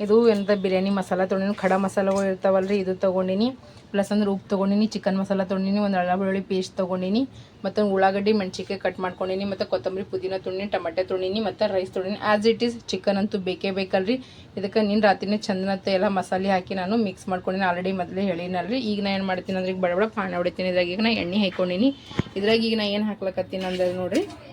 ಇದು ಎಂತ ಬಿರಿಯಾನಿ ಮಸಾಲ ತೊಗೊಂಡಿನಿ. ಖಡ ಮಸಾಲಗಳು ಇರ್ತಾವಲ್ರಿ, ಇದು ತೊಗೊಂಡಿನಿ. ಪ್ಲಸ್ ಅಂದ್ರೆ ಉಪ್ಪು ತೊಗೊಂಡಿನಿ, ಚಿಕನ್ ಮಸಾಲ ತೊಗೊಂಡಿನಿ, ಒಂದು ಅಳ್ಳ ಬೆಳ್ಳುಳ್ಳಿ ಪೇಸ್ಟ್ ತೊಗೊಂಡಿನಿ, ಮತ್ತು ಉಳ್ಳಾಗಡ್ಡಿ ಮೆಣಸಿಕಾಯಿ ಕಟ್ ಮಾಡ್ಕೊಂಡಿನಿ, ಮತ್ತು ಕೊತ್ತಂಬರಿ ಪುದೀನ ತೊಗೊಂಡಿನಿ, ಟಮಟೆ ತೊಗೊಂಡಿನಿ, ಮತ್ತು ರೈಸ್ ತೊಗೊಂಡಿನಿ. ಆ್ಯಸ್ ಇಟ್ ಈಸ್ ಚಿಕನ್ ಅಂತೂ ಬೇಕೇ ಬೇಕಲ್ರಿ. ಇದಕ್ಕೆ ನೀನು ರಾತ್ರಿನೇ ಚಂದನತ್ತ ಎಲ್ಲ ಮಸಾಲೆ ಹಾಕಿ ನಾನು ಮಿಕ್ಸ್ ಮಾಡ್ಕೊಂಡಿನಿ. ಆಲ್ರೆಡಿ ಮೊದಲೇ ಹೇಳಿನಲ್ರಿ. ಈಗ ನಾ ಏನು ಮಾಡ್ತೀನಿ ಅಂದ್ರೆ, ಈಗ ಬಡ ಬಡ ಹೊಡಿತೀನಿ. ಇದ್ರಾಗ ಈಗ ನಾ ಎಣ್ಣೆ ಹಾಕೊಂಡಿನಿ. ಇದ್ರಾಗ ಈಗ ನಾ ಏನು ಹಾಕ್ಲಕತ್ತೀನಿ ಅಂದ್ರೆ ನೋಡ್ರಿ.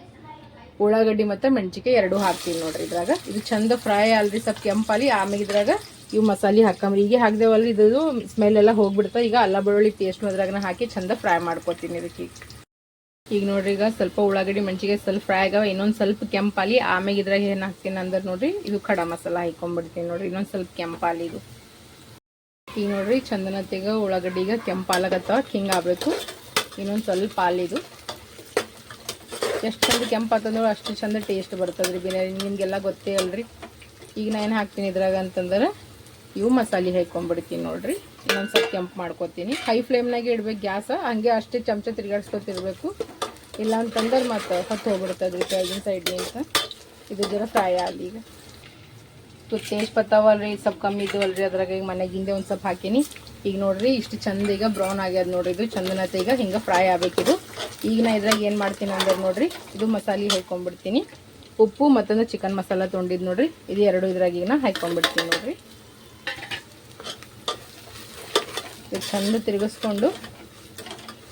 ಉಳ್ಳಾಗಡ್ಡಿ ಮತ್ತು ಮೆಣಸಿಕಾಯಿ ಎರಡು ಹಾಕ್ತೀವಿ ನೋಡ್ರಿ ಇದ್ರಾಗ. ಇದು ಚಂದ ಫ್ರೈ ಅಲ್ರಿ, ಸ್ವಲ್ಪ ಕೆಂಪಾಲಿ ಆಮೇಲೆ ಇದ್ರಾಗ ಇವು ಮಸಾಲೆ ಹಾಕಂಬ್ರಿ. ಈಗ ಹಾಕ್ದೇವಲ್ರಿ, ಇದು ಸ್ಮೆಲ್ ಎಲ್ಲ ಹೋಗ್ಬಿಡ್ತಾ ಈಗ ಅಲ್ಲ ಬೆಳ್ಳುಳ್ಳಿ ಪೇಸ್ಟ್ ಅದ್ರಾಗ ಹಾಕಿ ಚಂದ ಫ್ರೈ ಮಾಡ್ಕೊತೀನಿ ಇದಕ್ಕೆ. ಈಗ ನೋಡ್ರಿ, ಈಗ ಸ್ವಲ್ಪ ಉಳ್ಳಾಗಡ್ಡಿ ಮೆಣಸಿಗೆ ಸ್ವಲ್ಪ ಫ್ರೈ ಆಗವ. ಇನ್ನೊಂದು ಸ್ವಲ್ಪ ಕೆಂಪಾಲಿ ಆಮೇಲೆ ಇದ್ರಾಗ ಏನು ಹಾಕ್ತೀನಿ ಅಂದ್ರೆ ನೋಡ್ರಿ, ಇದು ಖಡ ಮಸಾಲ ಹಾಕೊಂಡ್ಬಿಡ್ತೀನಿ ನೋಡ್ರಿ. ಇನ್ನೊಂದು ಸ್ವಲ್ಪ ಕೆಂಪಾಲಿ ಇದು. ಈಗ ನೋಡ್ರಿ ಚಂದನತೆಗ ಉಳ್ಳಾಗಡ್ಡಿಗ ಕೆಂಪಾಲಾಗತ್ತವ ಹಿಂಗೆ ಆಗಬೇಕು ಇನ್ನೊಂದು ಸ್ವಲ್ಪ ಹಾಲಿದು ಎಷ್ಟು ಚಂದ ಕೆಂಪು ಆತಂದ್ರೆ ಅಷ್ಟು ಚಂದ ಟೇಸ್ಟ್ ಬರ್ತದೆ ರೀ ಬಿರಿಯಾನಿ. ನಿಮಗೆಲ್ಲ ಗೊತ್ತೇ ಅಲ್ರಿ. ಈಗ ನಾನು ಏನು ಹಾಕ್ತೀನಿ ಇದ್ರಾಗ ಅಂತಂದ್ರೆ ಇವು ಮಸಾಲೆ ಹಾಕ್ಕೊಂಡ್ಬಿಡ್ತೀನಿ ನೋಡ್ರಿ. ಇನ್ನೊಂದು ಸ್ವಲ್ಪ ಕೆಂಪು ಮಾಡ್ಕೊತೀನಿ. ಹೈ ಫ್ಲೇಮ್ನಾಗೆ ಇಡ್ಬೇಕು ಗ್ಯಾಸ. ಹಂಗೆ ಅಷ್ಟೇ ಚಮಚ ತಿರ್ಗಾಡ್ಸ್ಕೊತಿರ್ಬೇಕು. ಇಲ್ಲ ಅಂತಂದ್ರೆ ಮತ್ತೆ ಹೊತ್ತು ಹೋಗ್ಬಿಡ್ತದೆ ರೀ ಕೆಳಗಿನ ಅಂತ. ಇದು ಜರ ಫ್ರೈ ಆಗಲಿ ಈಗ. ತೇಜ್ ಪತ್ತಾವಲ್ರಿ ಸ್ವಲ್ಪ ಕಮ್ಮಿ ಇದ್ದವಲ್ರಿ ಅದ್ರಾಗ ಈಗ ಮನೆಗಿಂದೆ ಒಂದು ಸ್ವಲ್ಪ ಹಾಕೀನಿ. ಈಗ ನೋಡ್ರಿ, ಇಷ್ಟು ಚಂದ ಈಗ ಬ್ರೌನ್ ಆಗ್ಯದ ನೋಡ್ರಿ ಇದು. ಚಂದನತೆ ಈಗ ಹಿಂಗೆ ಫ್ರೈ ಆಗ್ಬೇಕಿದು ಈಗ ನಾ ಇದ್ರಾಗ ಏನು ಮಾಡ್ತೀನಿ ಅಂದ್ರೆ ನೋಡ್ರಿ, ಇದು ಮಸಾಲೆ ಹಾಕೊಂಡ್ಬಿಡ್ತೀನಿ. ಉಪ್ಪು ಮತ್ತೊಂದು ಚಿಕನ್ ಮಸಾಲ ತೊಗೊಂಡಿದ್ದು ನೋಡ್ರಿ. ಇದು ಎರಡು ಇದ್ರಾಗ ಈಗ ನಾ ಹಾಕೊಂಡ್ಬಿಡ್ತೀನಿ ನೋಡ್ರಿ. ಚಂದ ತಿರುಗಿಸ್ಕೊಂಡು.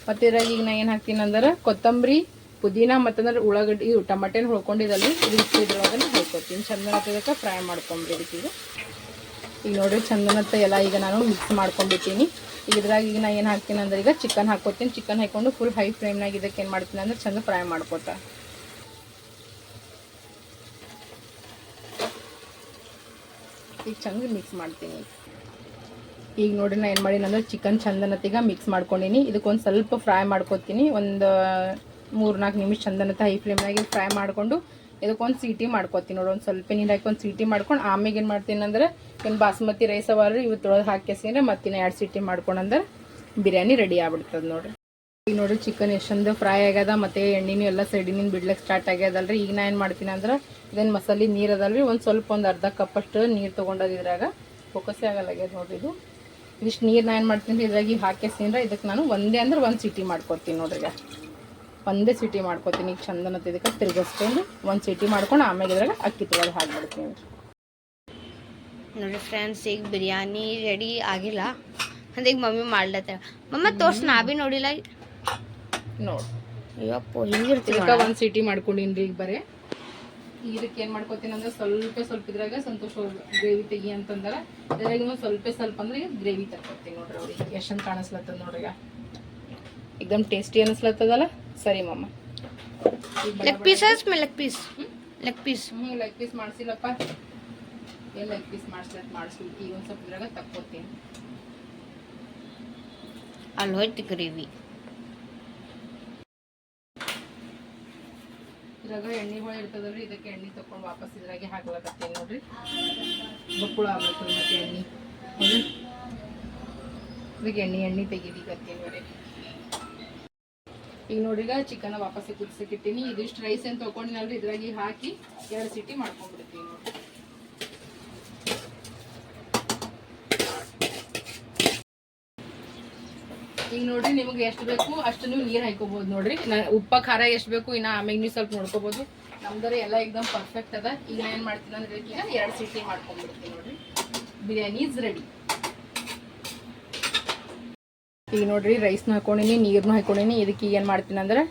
ಮತ್ತೆ ಇದ್ರಾಗ ಈಗ ನಾ ಏನು ಹಾಕ್ತೀನಿ ಅಂದ್ರೆ, ಕೊತ್ತಂಬರಿ, ಪುದೀನ ಮತ್ತಂದ್ರೆ ಉಳ್ಳಾಗಡ್ಡಿ ಟಮಾಟೆನ ಹುಳ್ಕೊಂಡಿದಲ್ಲಿ ಇದು ಇದ್ರೊಳಗೆ ಹಾಕೋತೀನಿ ಚಂದನ ಫ್ರೈ ಇದಕ್ಕೆ ಈಗ ನೋಡ್ರಿ ಚಂದ ಚಂದನತ್ತ ಎಲ್ಲ ಈಗ ನಾನು ಮಿಕ್ಸ್ ಮಾಡ್ಕೊಂಡ್ಬಿಟ್ಟಿನಿ ಈಗ ಇದ್ರಾಗ ಈಗ ನಾ ಏನು ಹಾಕ್ತೀನಿ ಅಂದ್ರೆ ಈಗ ಚಿಕನ್ ಹಾಕೋತೀನಿ ಚಿಕನ್ ಹಾಕೊಂಡು ಫುಲ್ ಹೈ ಫ್ಲೇಮ್ನಾಗ ಇದಕ್ಕೆ ಏನು ಮಾಡ್ತೀನಿ ಅಂದ್ರೆ ಚಂದ ಫ್ರೈ ಮಾಡ್ಕೊತ ಈಗ ಚಂದ ಮಿಕ್ಸ್ ಮಾಡ್ತೀನಿ. ಈಗ ನೋಡ್ರಿ ನಾ ಏನು ಮಾಡೀನಿ ಅಂದ್ರೆ ಚಿಕನ್ ಚಂದನತ್ತೀಗ ಮಿಕ್ಸ್ ಮಾಡ್ಕೊಂಡಿನಿ. ಇದಕ್ಕೊಂದು ಸ್ವಲ್ಪ ಫ್ರೈ ಮಾಡ್ಕೊತೀನಿ. ಒಂದು ಮೂರು ನಾಲ್ಕು ನಿಮಿಷ ಚಂದನತ್ತ ಹೈ ಫ್ಲೇಮ್ನಾಗ ಫ್ರೈ ಮಾಡಿಕೊಂಡು ಇದಕ್ಕೊಂದು ಸೀಟಿ ಮಾಡ್ಕೊತೀನಿ ನೋಡಿ, ಒಂದು ಸ್ವಲ್ಪ ನೀರು ಹಾಕಿ ಒಂದು ಸೀಟಿ ಮಾಡ್ಕೊಂಡು ಆಮೇಲೆ ಏನು ಮಾಡ್ತೀನಿ ಅಂದ್ರೆ ಏನು ಬಾಸ್ಮತಿ ರೈಸ್ ಅವಾರಿ ಇವತ್ತೊಳಗೆ ಹಾಕಿಸಿದ್ರೆ ಮತ್ತಿನ ಎರಡು ಸೀಟಿ ಮಾಡ್ಕೊಂಡಂದ್ರೆ ಬಿರಿಯಾನಿ ರೆಡಿ ಆಗ್ಬಿಡ್ತದೆ ನೋಡ್ರಿ. ಈಗ ನೋಡ್ರಿ ಚಿಕನ್ ಎಷ್ಟೊಂದು ಫ್ರೈ ಆಗ್ಯದ, ಮತ್ತು ಎಣ್ಣೆನೂ ಎಲ್ಲ ಸೈಡಿನಿಂದ ಬಿಡ್ಲಕ್ಕೆ ಸ್ಟಾರ್ಟ್ ಆಗ್ಯದಲ್ರಿ. ಈಗ ನಾ ಏನು ಮಾಡ್ತೀನಿ ಅಂದ್ರೆ ಇದೇನು ಮಸಾಲೆ ನೀರು ಅದಲ್ರಿ, ಒಂದು ಸ್ವಲ್ಪ ಒಂದು ಅರ್ಧ ಕಪ್ಪಷ್ಟು ನೀರು ತೊಗೊಂಡದ ಇದ್ರಾಗ ಆಗಲ್ಲ ಆಗ್ಯದ ನೋಡ್ರಿ ಇದು. ಇದಿಷ್ಟು ನೀರು ನಾ ಏನು ಮಾಡ್ತೀನಿ ಇದ್ರಾಗಿ ಈಗ ಹಾಕ್ಯಸಿದ್ರೆ ಇದಕ್ಕೆ ನಾನು ಒಂದೇ ಅಂದ್ರೆ ಒಂದು ಸೀಟಿ ಮಾಡ್ಕೊತೀನಿ ನೋಡ್ರಿ ಈಗ. ಒಂದೇ ಸಿಟಿ ಮಾಡ್ಕೊತೀನಿ ಈಗ ಚಂದನ ಇದಕ್ಕೆ ತಿರುಗಿಸ್ಕೊಂಡು ಒಂದು ಸಿಟಿ ಮಾಡ್ಕೊಂಡು ಆಮೇಲೆ ಇದ್ರಾಗ ಅಕ್ಕಿ ತೊಗೊಳಗೆ ಹಾಕ್ಬಿಡ್ತೀನಿ ನೋಡಿ ಫ್ರೆಂಡ್ಸ್ ಈಗ ಬಿರಿಯಾನಿ ರೆಡಿ ಆಗಿಲ್ಲ. ಅಂದ್ರೆ ಈಗ ಮಮ್ಮಿ ಮಾಡ್ಲತ್ತಾರ ಮಮ್ಮ ತೋರ್ಸ್ ನಾ ಬಿ ನೋಡಿಲ್ಲ. ನೋಡಿ. ಅಯ್ಯಪ್ಪ ಹಿಂಗಿರ್ತೀವಿ ಒಂದು ಸೀಟಿ ಮಾಡ್ಕೊಂಡಿನಿ ಈಗ ಬರೀ. ಇದಕ್ಕೆ ಏನು ಮಾಡ್ಕೋತೀನಿ ಅಂದ್ರೆ ಸ್ವಲ್ಪ ಸ್ವಲ್ಪ ಇದ್ರಾಗ ಸಂತೋಷ ಗ್ರೇವಿ ತೆಗಿ ಅಂತಂದ್ರೆ. ಇದ್ರಾಗ ಒಂದು ಸ್ವಲ್ಪ ಸ್ವಲ್ಪ ಅಂದ್ರೆ ಗ್ರೇವಿ ತರ್ಕೋತೀನಿ ನೋಡ್ರಿ ಅವ್ರಿಗೆ. ಎಷ್ಟು ಕಾಣಿಸ್ಲತ್ತದ ನೋಡ್ರಿ ಈಗ. ಟೇಸ್ಟಿ ಅನಿಸ್ಲತ್ತದಲ್ಲ. ಸರಿ ಮಮ್ಮ ಲೆಗ್ ಪೀಸಸ್ ಮೇ ಲೆಗ್ ಪೀಸ್ ಲೆಗ್ ಪೀಸ್ ಹ್ಞೂ ಲೆಗ್ ಪೀಸ್ ಮಾಡಿಸಿಲ್ಲಪ್ಪ. ಏನು ಲೆಗ್ ಪೀಸ್ ಮಾಡಿಸ್ಲತ್ ಮಾಡಿಸಿ ಈಗ ಒಂದು ಸ್ವಲ್ಪ ಇದ್ರಾಗ ತಕ್ಕೊತೀನಿ. ಅಲ್ಲಿ ಹೋಯ್ತು ಗ್ರೇವಿ ಇದ್ರಾಗ ಎಣ್ಣೆಗಳು ಇರ್ತದಲ್ರಿ ಇದಕ್ಕೆ ಎಣ್ಣೆ ತಕೊಂಡು ವಾಪಸ್ ಇದ್ರಾಗೆ ಹಾಕ್ಲಕತ್ತೀನಿ ನೋಡ್ರಿ. ಬಕ್ಕುಳ ಆಗ್ಬೇಕು ಮತ್ತೆ ಎಣ್ಣೆ. ಹೌದು ಇದಕ್ಕೆ ಎಣ್ಣೆ ಎಣ್ಣೆ ತೆಗಿಲಿಕತ್ತೀನಿ ಬರೀ ಈಗ ನೋಡ್ರಿಗ ಚಿಕನ್ ವಾಪಸ್ ಕುದಿಸಕ್ಕೆ ಇಟ್ಟೀನಿ ಇದಿಷ್ಟು ರೈಸ್ ಏನು ತೊಗೊಂಡಿನಲ್ರಿ? ಇದ್ರಾಗಿ ಹಾಕಿ ಎರಡು ಸಿಟಿ ಮಾಡ್ಕೊಂಡ್ಬಿಡ್ತೀನಿ ನೋಡ್ರಿ ಈಗ ನೋಡ್ರಿ, ನಿಮಗೆ ಎಷ್ಟು ಬೇಕು ಅಷ್ಟು ನೀವು ನೀರು ಹಾಕೋಬಹುದು ನೋಡ್ರಿ. ಉಪ್ಪ, ಖಾರ ಎಷ್ಟು ಬೇಕು, ಇನ್ನ ಆಮೇಲೆ ನೀವು ಸ್ವಲ್ಪ ನೋಡ್ಕೋಬಹುದು ನಮ್ದರ ಎಲ್ಲ ಎಕ್ದಮ್ ಪರ್ಫೆಕ್ಟ್ ಅದ. ಈಗ ಏನ್ ಮಾಡ್ತೀನಿ ಅಂದ್ರೆ ಎರಡು ಸೀಟಿ ಮಾಡ್ಕೊಂಡ್ಬಿಡ್ತೀನಿ ನೋಡ್ರಿ. ಬಿರಿಯಾನಿ ಇಸ್ ರೆಡಿ ಈಗ ನೋಡ್ರಿ ರೈಸ್ನು ಹಾಕೊಂಡಿನಿ, ನೀರ್ನು ಹಾಕೊಂಡಿನಿ. ಇದಕ್ಕೆ ಈಗ ಏನು ಮಾಡ್ತೀನಿ ಅಂದ್ರೆ,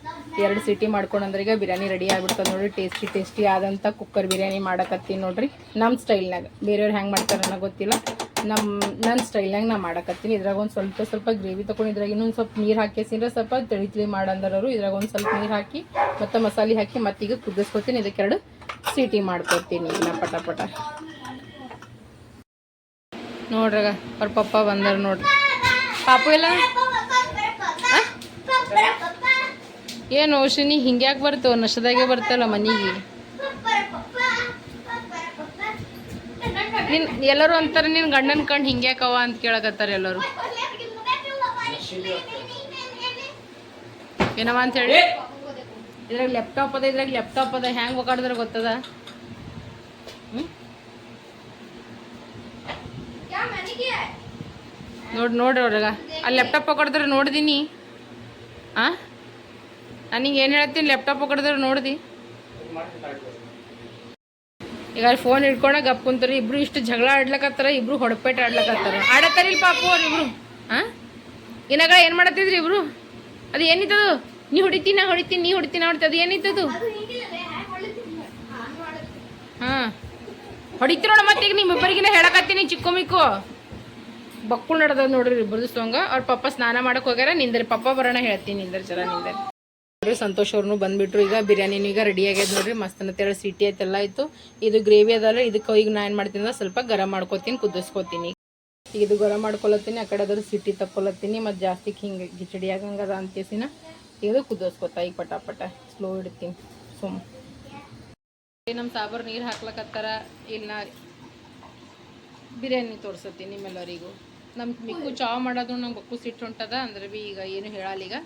ಎರಡು ಸೀಟಿ ಮಾಡ್ಕೊಂಡ್ರೆ ಈಗ ಬಿರಿಯಾನಿ ರೆಡಿ ಆಗ್ಬಿಡ್ತದೆ ನೋಡ್ರಿ. ಟೇಸ್ಟಿ ಟೇಸ್ಟಿ ಆದಂಥ ಕುಕ್ಕರ್ ಬಿರಿಯಾನಿ ಮಾಡಕತ್ತೀನಿ ನೋಡ್ರಿ. ನಮ್ಮ ಸ್ಟೈಲ್ನಾಗ ಬೇರೆಯವ್ರು ಹೆಂಗೆ ಮಾಡ್ತಾರೆ ಅನ್ನೋ ಗೊತ್ತಿಲ್ಲ. ನಮ್ಮ ನನ್ನ ಸ್ಟೈಲ್ನಾಗ ನಾ ಮಾಡಕತ್ತೀನಿ. ಇದ್ರಾಗ ಒಂದು ಸ್ವಲ್ಪ ಸ್ವಲ್ಪ ಗ್ರೇವಿ ತೊಗೊಂಡು ಇದ್ರಾಗ ಇನ್ನೊಂದು ಸ್ವಲ್ಪ ನೀರು ಹಾಕಿಸಿದ್ರೆ ಸ್ವಲ್ಪ ತಿಳಿ ತಿಳಿ ಮಾಡಂದ್ರವರು ಇದ್ರಾಗ ಒಂದು ಸ್ವಲ್ಪ ನೀರು ಹಾಕಿ, ಮತ್ತು ಮಸಾಲೆ ಹಾಕಿ ಮತ್ತೀಗ ಕುದಿಸ್ಕೊತೀನಿ. ಇದಕ್ಕೆ ಎರಡು ಸೀಟಿ ಮಾಡ್ಕೊತೀನಿ ಈಗ ನಾ ಪಟ ಪಟ. ನೋಡ್ರಾಗ, ಅವ್ರ ಪಪ್ಪ ಬಂದರು ನೋಡ್ರಿ. ಪಾಪು ಎಲ್ಲ ಏನು ಔಷಧಿ ಹಿಂಗ್ಯಾಕೆ ಬರ್ತವ ನಷ್ಟದಾಗೆ ಬರ್ತಲ್ಲ ಮನೆಗೆ. ನಿನ್ ಎಲ್ಲರೂ ಅಂತಾರೆ ನಿನ್ನ ಗಂಡನ ಕಣ್ಣು ಹಿಂಗ್ಯಾಕವ ಅಂತ ಕೇಳಕತ್ತಾರ ಎಲ್ಲರೂ. ಏನವ ಅಂತ ಹೇಳಿ? ಇದ್ರಾಗ ಲ್ಯಾಪ್ಟಾಪ್ ಅದ ಇದ್ರಾಗ ಲ್ಯಾಪ್ಟಾಪ್ ಅದ. ಹ್ಯಾಂಗೆ ಒಗಾಡಿದ್ರೆ ಗೊತ್ತದ? ಹ್ಞೂ ನೋಡಿ ನೋಡ್ರಿ ಅವ್ರಾಗ. ಅಲ್ಲಿ ಲ್ಯಾಪ್ಟಾಪ್ ಪಕಡಿದ್ರೆ ನೋಡ್ದೀನಿ. ಆ? ನನಗೆ ಏನು ಹೇಳ್ತೀನಿ ಲ್ಯಾಪ್ಟಾಪ್ ಪಕಡಿದ್ರೆ ನೋಡ್ದಿ. ಈಗ ಅಲ್ಲಿ ಫೋನ್ ಹಿಡ್ಕೊಂಡ ಗಪ್ ಕುಂತಾರೆ, ಇಬ್ರು ಇಷ್ಟು ಜಗಳ ಆಡ್ಲಕತ್ತಾರ, ಇಬ್ರು ಹೊಡಪೇಟ ಆಡ್ಲಕತ್ತಾರ. ಆಡತ್ತಾರ ಇಲ್ಲಿ ಪಾಪು ಅವ್ರು ಇಬ್ರು. ಆ? ಇನ್ನಾಗ ಏನು ಮಾಡತ್ತಿದ್ರಿ ಇಬ್ರು? ಅದು ಏನಿತ್ತದು? ನೀ ಹೊಡಿತೀನಿ ನಾ ಹೊಡಿತೀನಿ ನೀ ಹೊಡಿತೀನಿ ನಾ ಹೊಡಿತೀನಿ ಅದು ಏನಿತ್ತದು? ಹಾಂ. ಹೊಡಿತಿರೋಣ ಮತ್ತೆ ಈಗ ನಿಮ್ಮಿಬ್ಬರಿಗಿನ ಹೇಳಕತ್ತೀನಿ ಚಿಕ್ಕು ಮಿಕ್ಕು. ಬಕ್ಕುಳ್ ನಡ್ದ ನೋಡ್ರಿ ಇಬ್ಬರದು ಸೊಂಗ ಅವ್ರ ಪಪ್ಪ ಸ್ನಾನ ಮಾಡಕ್ ಹೋಗ್ಯಾರ, ನಿಂದ್ರಿ. ಪಪ್ಪ ಬರೋಣ ಹೇಳ್ತೀನಿ ನಿಂದ್ರ ಜರ ನಿಂದ್ರಿ. ಸಂತೋಷ್ ಅವ್ರನ್ನು ಬಂದ್ಬಿಟ್ರು. ಈಗ ಬಿರಿಯಾನಿನೂ ಈಗ ರೆಡಿ ಆಗ್ಯದ ನೋಡ್ರಿ. ಮಸ್ತ್ ಅಂತೇಳಿ ಸಿಟಿ ಆಯ್ತೆಲ್ಲ ಇತ್ತು ಇದು ಗ್ರೇವಿ ಅದಲ್ಲ, ಇದಕ್ಕೆ ಈಗ ನಾ ಏನು ಮಾಡ್ತೀನಿ ಅಂದ್ರೆ ಸ್ವಲ್ಪ ಗರಂ ಮಾಡ್ಕೊತೀನಿ, ಕುದಿಸ್ಕೊತೀನಿ. ಈಗ ಇದು ಗರಂ ಮಾಡ್ಕೊಳತ್ತೀನಿ, ಆ ಕಡೆ ಅದ್ರ ಸಿಟಿ ತಕ್ಕೊಳತ್ತೀನಿ. ಮತ್ತು ಜಾಸ್ತಿ ಹಿಂಗೆ ಗಿಚಡಿ ಆಗಂಗದ ಅಂತೇಸಿನ ಇದು ಕುದಿಸ್ಕೊತಾ ಈಗ ಪಟ ಪಟ ಸ್ಲೋ ಇಡ್ತೀನಿ. ಸುಮ್. ನಮ್ಮ ಸಾಬರ್ ನೀರು ಹಾಕ್ಲಕತ್ತಾರ? ಇಲ್ಲ ಬಿರಿಯಾನಿ ತೋರ್ಸತ್ತೀನಿ ನಿಮ್ಮೆಲ್ಲರಿಗೂ. ನಮ್ಮ ಮಿಕ್ಕು ಚಾವ್ ಮಾಡೋದು ನಂಗೆ ಬಕ್ಕು ಸಿಟ್ಟು ಹೊಂಟದ ಅಂದ್ರೆ ಬಿ ಈಗ ಏನು ಹೇಳಲ್ಲ ಈಗ.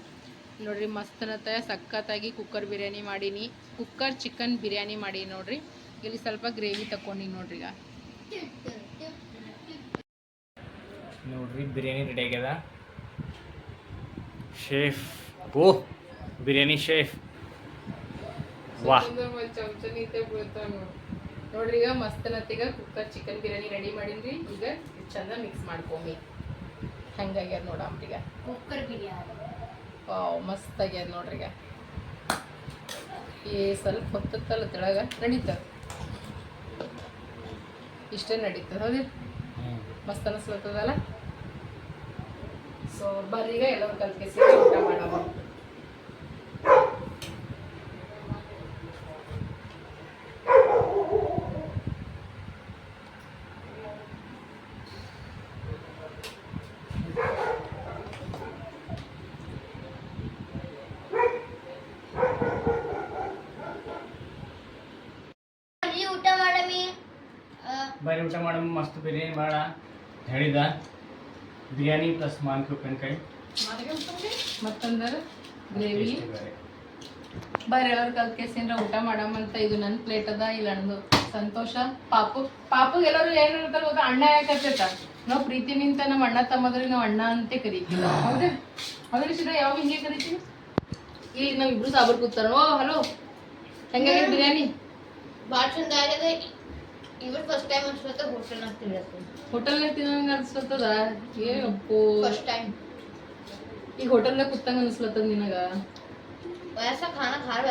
ನೋಡ್ರಿ ಮಸ್ತನತ್ತ ಸಖತ್ತಾಗಿ ಕುಕ್ಕರ್ ಬಿರಿಯಾನಿ ಮಾಡೀನಿ. ಕುಕ್ಕರ್ ಚಿಕನ್ ಬಿರಿಯಾನಿ ಮಾಡೀನಿ ನೋಡ್ರಿ. ಇಲ್ಲಿ ಸ್ವಲ್ಪ ಗ್ರೇವಿ ತಗೊಂಡಿನಿ ನೋಡ್ರಿ ಈಗ. ನೋಡ್ರಿ ಬಿರಿಯಾನಿ ರೆಡಿ ಆಗ್ಯದ. ಶೇಫ್. ಓ ಬಿರಿಯಾನಿ ಶೇಫ್. ವಾಹ್ ನೋಡ್ರಿ ಈಗ ಮಸ್ತನತ್ತೀಗ ಕುಕ್ಕರ್ ಚಿಕನ್ ಬಿರಿಯಾನಿ ರೆಡಿ ಮಾಡೀನಿ ಈಗ ಚಂದ ಮಿಕ್ಸ್ ಮಾಡ್ಕೊಮಿ ಹೆಂಗಾಗ್ಯಾರ ನೋಡ ಈಗ ಕುಕ್ಕರ್ ಬಿರಿಯಾನಿ. ವಾವ್ ಮಸ್ತ್ ಆಗ್ಯಾರ ನೋಡ್ರಿ ಈ ಏ ಸ್ವಲ್ಪ ಹೊತ್ತಲ್ಲ ತೆಳಗ. ನಡೀತದ ಇಷ್ಟೇ ನಡೀತದ ಹೌದು ಮಸ್ತ್ ಅನಿಸ್ಲತ್ತದಲ್ಲ? ಸೊ ಬರ್ರೀಗ ಎಲ್ಲರೂ ಕಲ್ತ್ಕೇಸಿ ಊಟ ಮಾಡವ ನೀ ಊಟ ಮಾಡಮಿ ಬರೀ ಊಟ ಮಾಡ ಮಸ್ತ್ ಬಿರಿಯಾನಿ ಮಾಡ? ಹೇಳಿದ? ಬಿರಿಯಾನಿ ಪ್ಲಸ್ ಮಾನ್ಕಿ ಉಪ್ಪಿನಕಾಯಿ ಮತ್ತಂದ್ರೆ ಗ್ರೇವಿ. ಬರ್ರಿ ಎಲ್ಲರೂ ಕಲ್ತ್ಕೇಸಿಂದ್ರ ಊಟ ಮಾಡಮಂತ ಇದು ನನ್ನ ಪ್ಲೇಟ್ ಅದ ಇಲ್ಲ ಅಣ್ಣದು ಸಂತೋಷ ಪಾಪು. ಪಾಪು ಎಲ್ಲರೂ ಏನು ಇರ್ತಾರೆ ಗೊತ್ತಾ? ಅಣ್ಣ ಯಾಕೆ ಯಾಕತ್ತೈತ ನಾವು ಪ್ರೀತಿ ನಿಂತ ನಮ್ಮ ಅಣ್ಣ ತಮ್ಮದ್ರಿ ನಾವು ಅಣ್ಣ ಅಂತ ಕರಿತೀವಿ. ಹೌದಾ ಹೌದ್ರಿ ಸಿದ್ಧ? ಯಾವಾಗ ಹಿಂಗೆ ಕರಿತೀವಿ? ಇಲ್ಲಿ ನಾವ್ ಇಬ್ರು ಸಾಬರ್ ಕೂತಾರ. ಓ ಹಲೋ. ಹೆಂಗಾಗಿದೆ ಬಿರಿಯಾನಿ? ಭಾಳ ಚಂದ ಆಗಿದೆ. ಇವರು ಫಸ್ಟ್ ಟೈಮ್ ತಿನ್ನಂಗ ಅನ್ಸ್ಲತ್ತದ? ಫಸ್ಟ್ ಟೈಮ್ ಅನ್ಸ್ಲತ್ತದ ವಯಸ್ಸ ಖಾನ ಖಾರ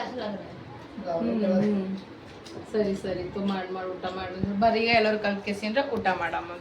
ಸರಿ ಸರಿ. ಮಾಡ್ ಮಾಡಿ ಊಟ ಮಾಡಿ. ಬರೀಗ ಎಲ್ಲರೂ ಕಲ್ಕೇಸಿಂದ್ರೆ ಊಟ ಮಾಡಮ್ಮ.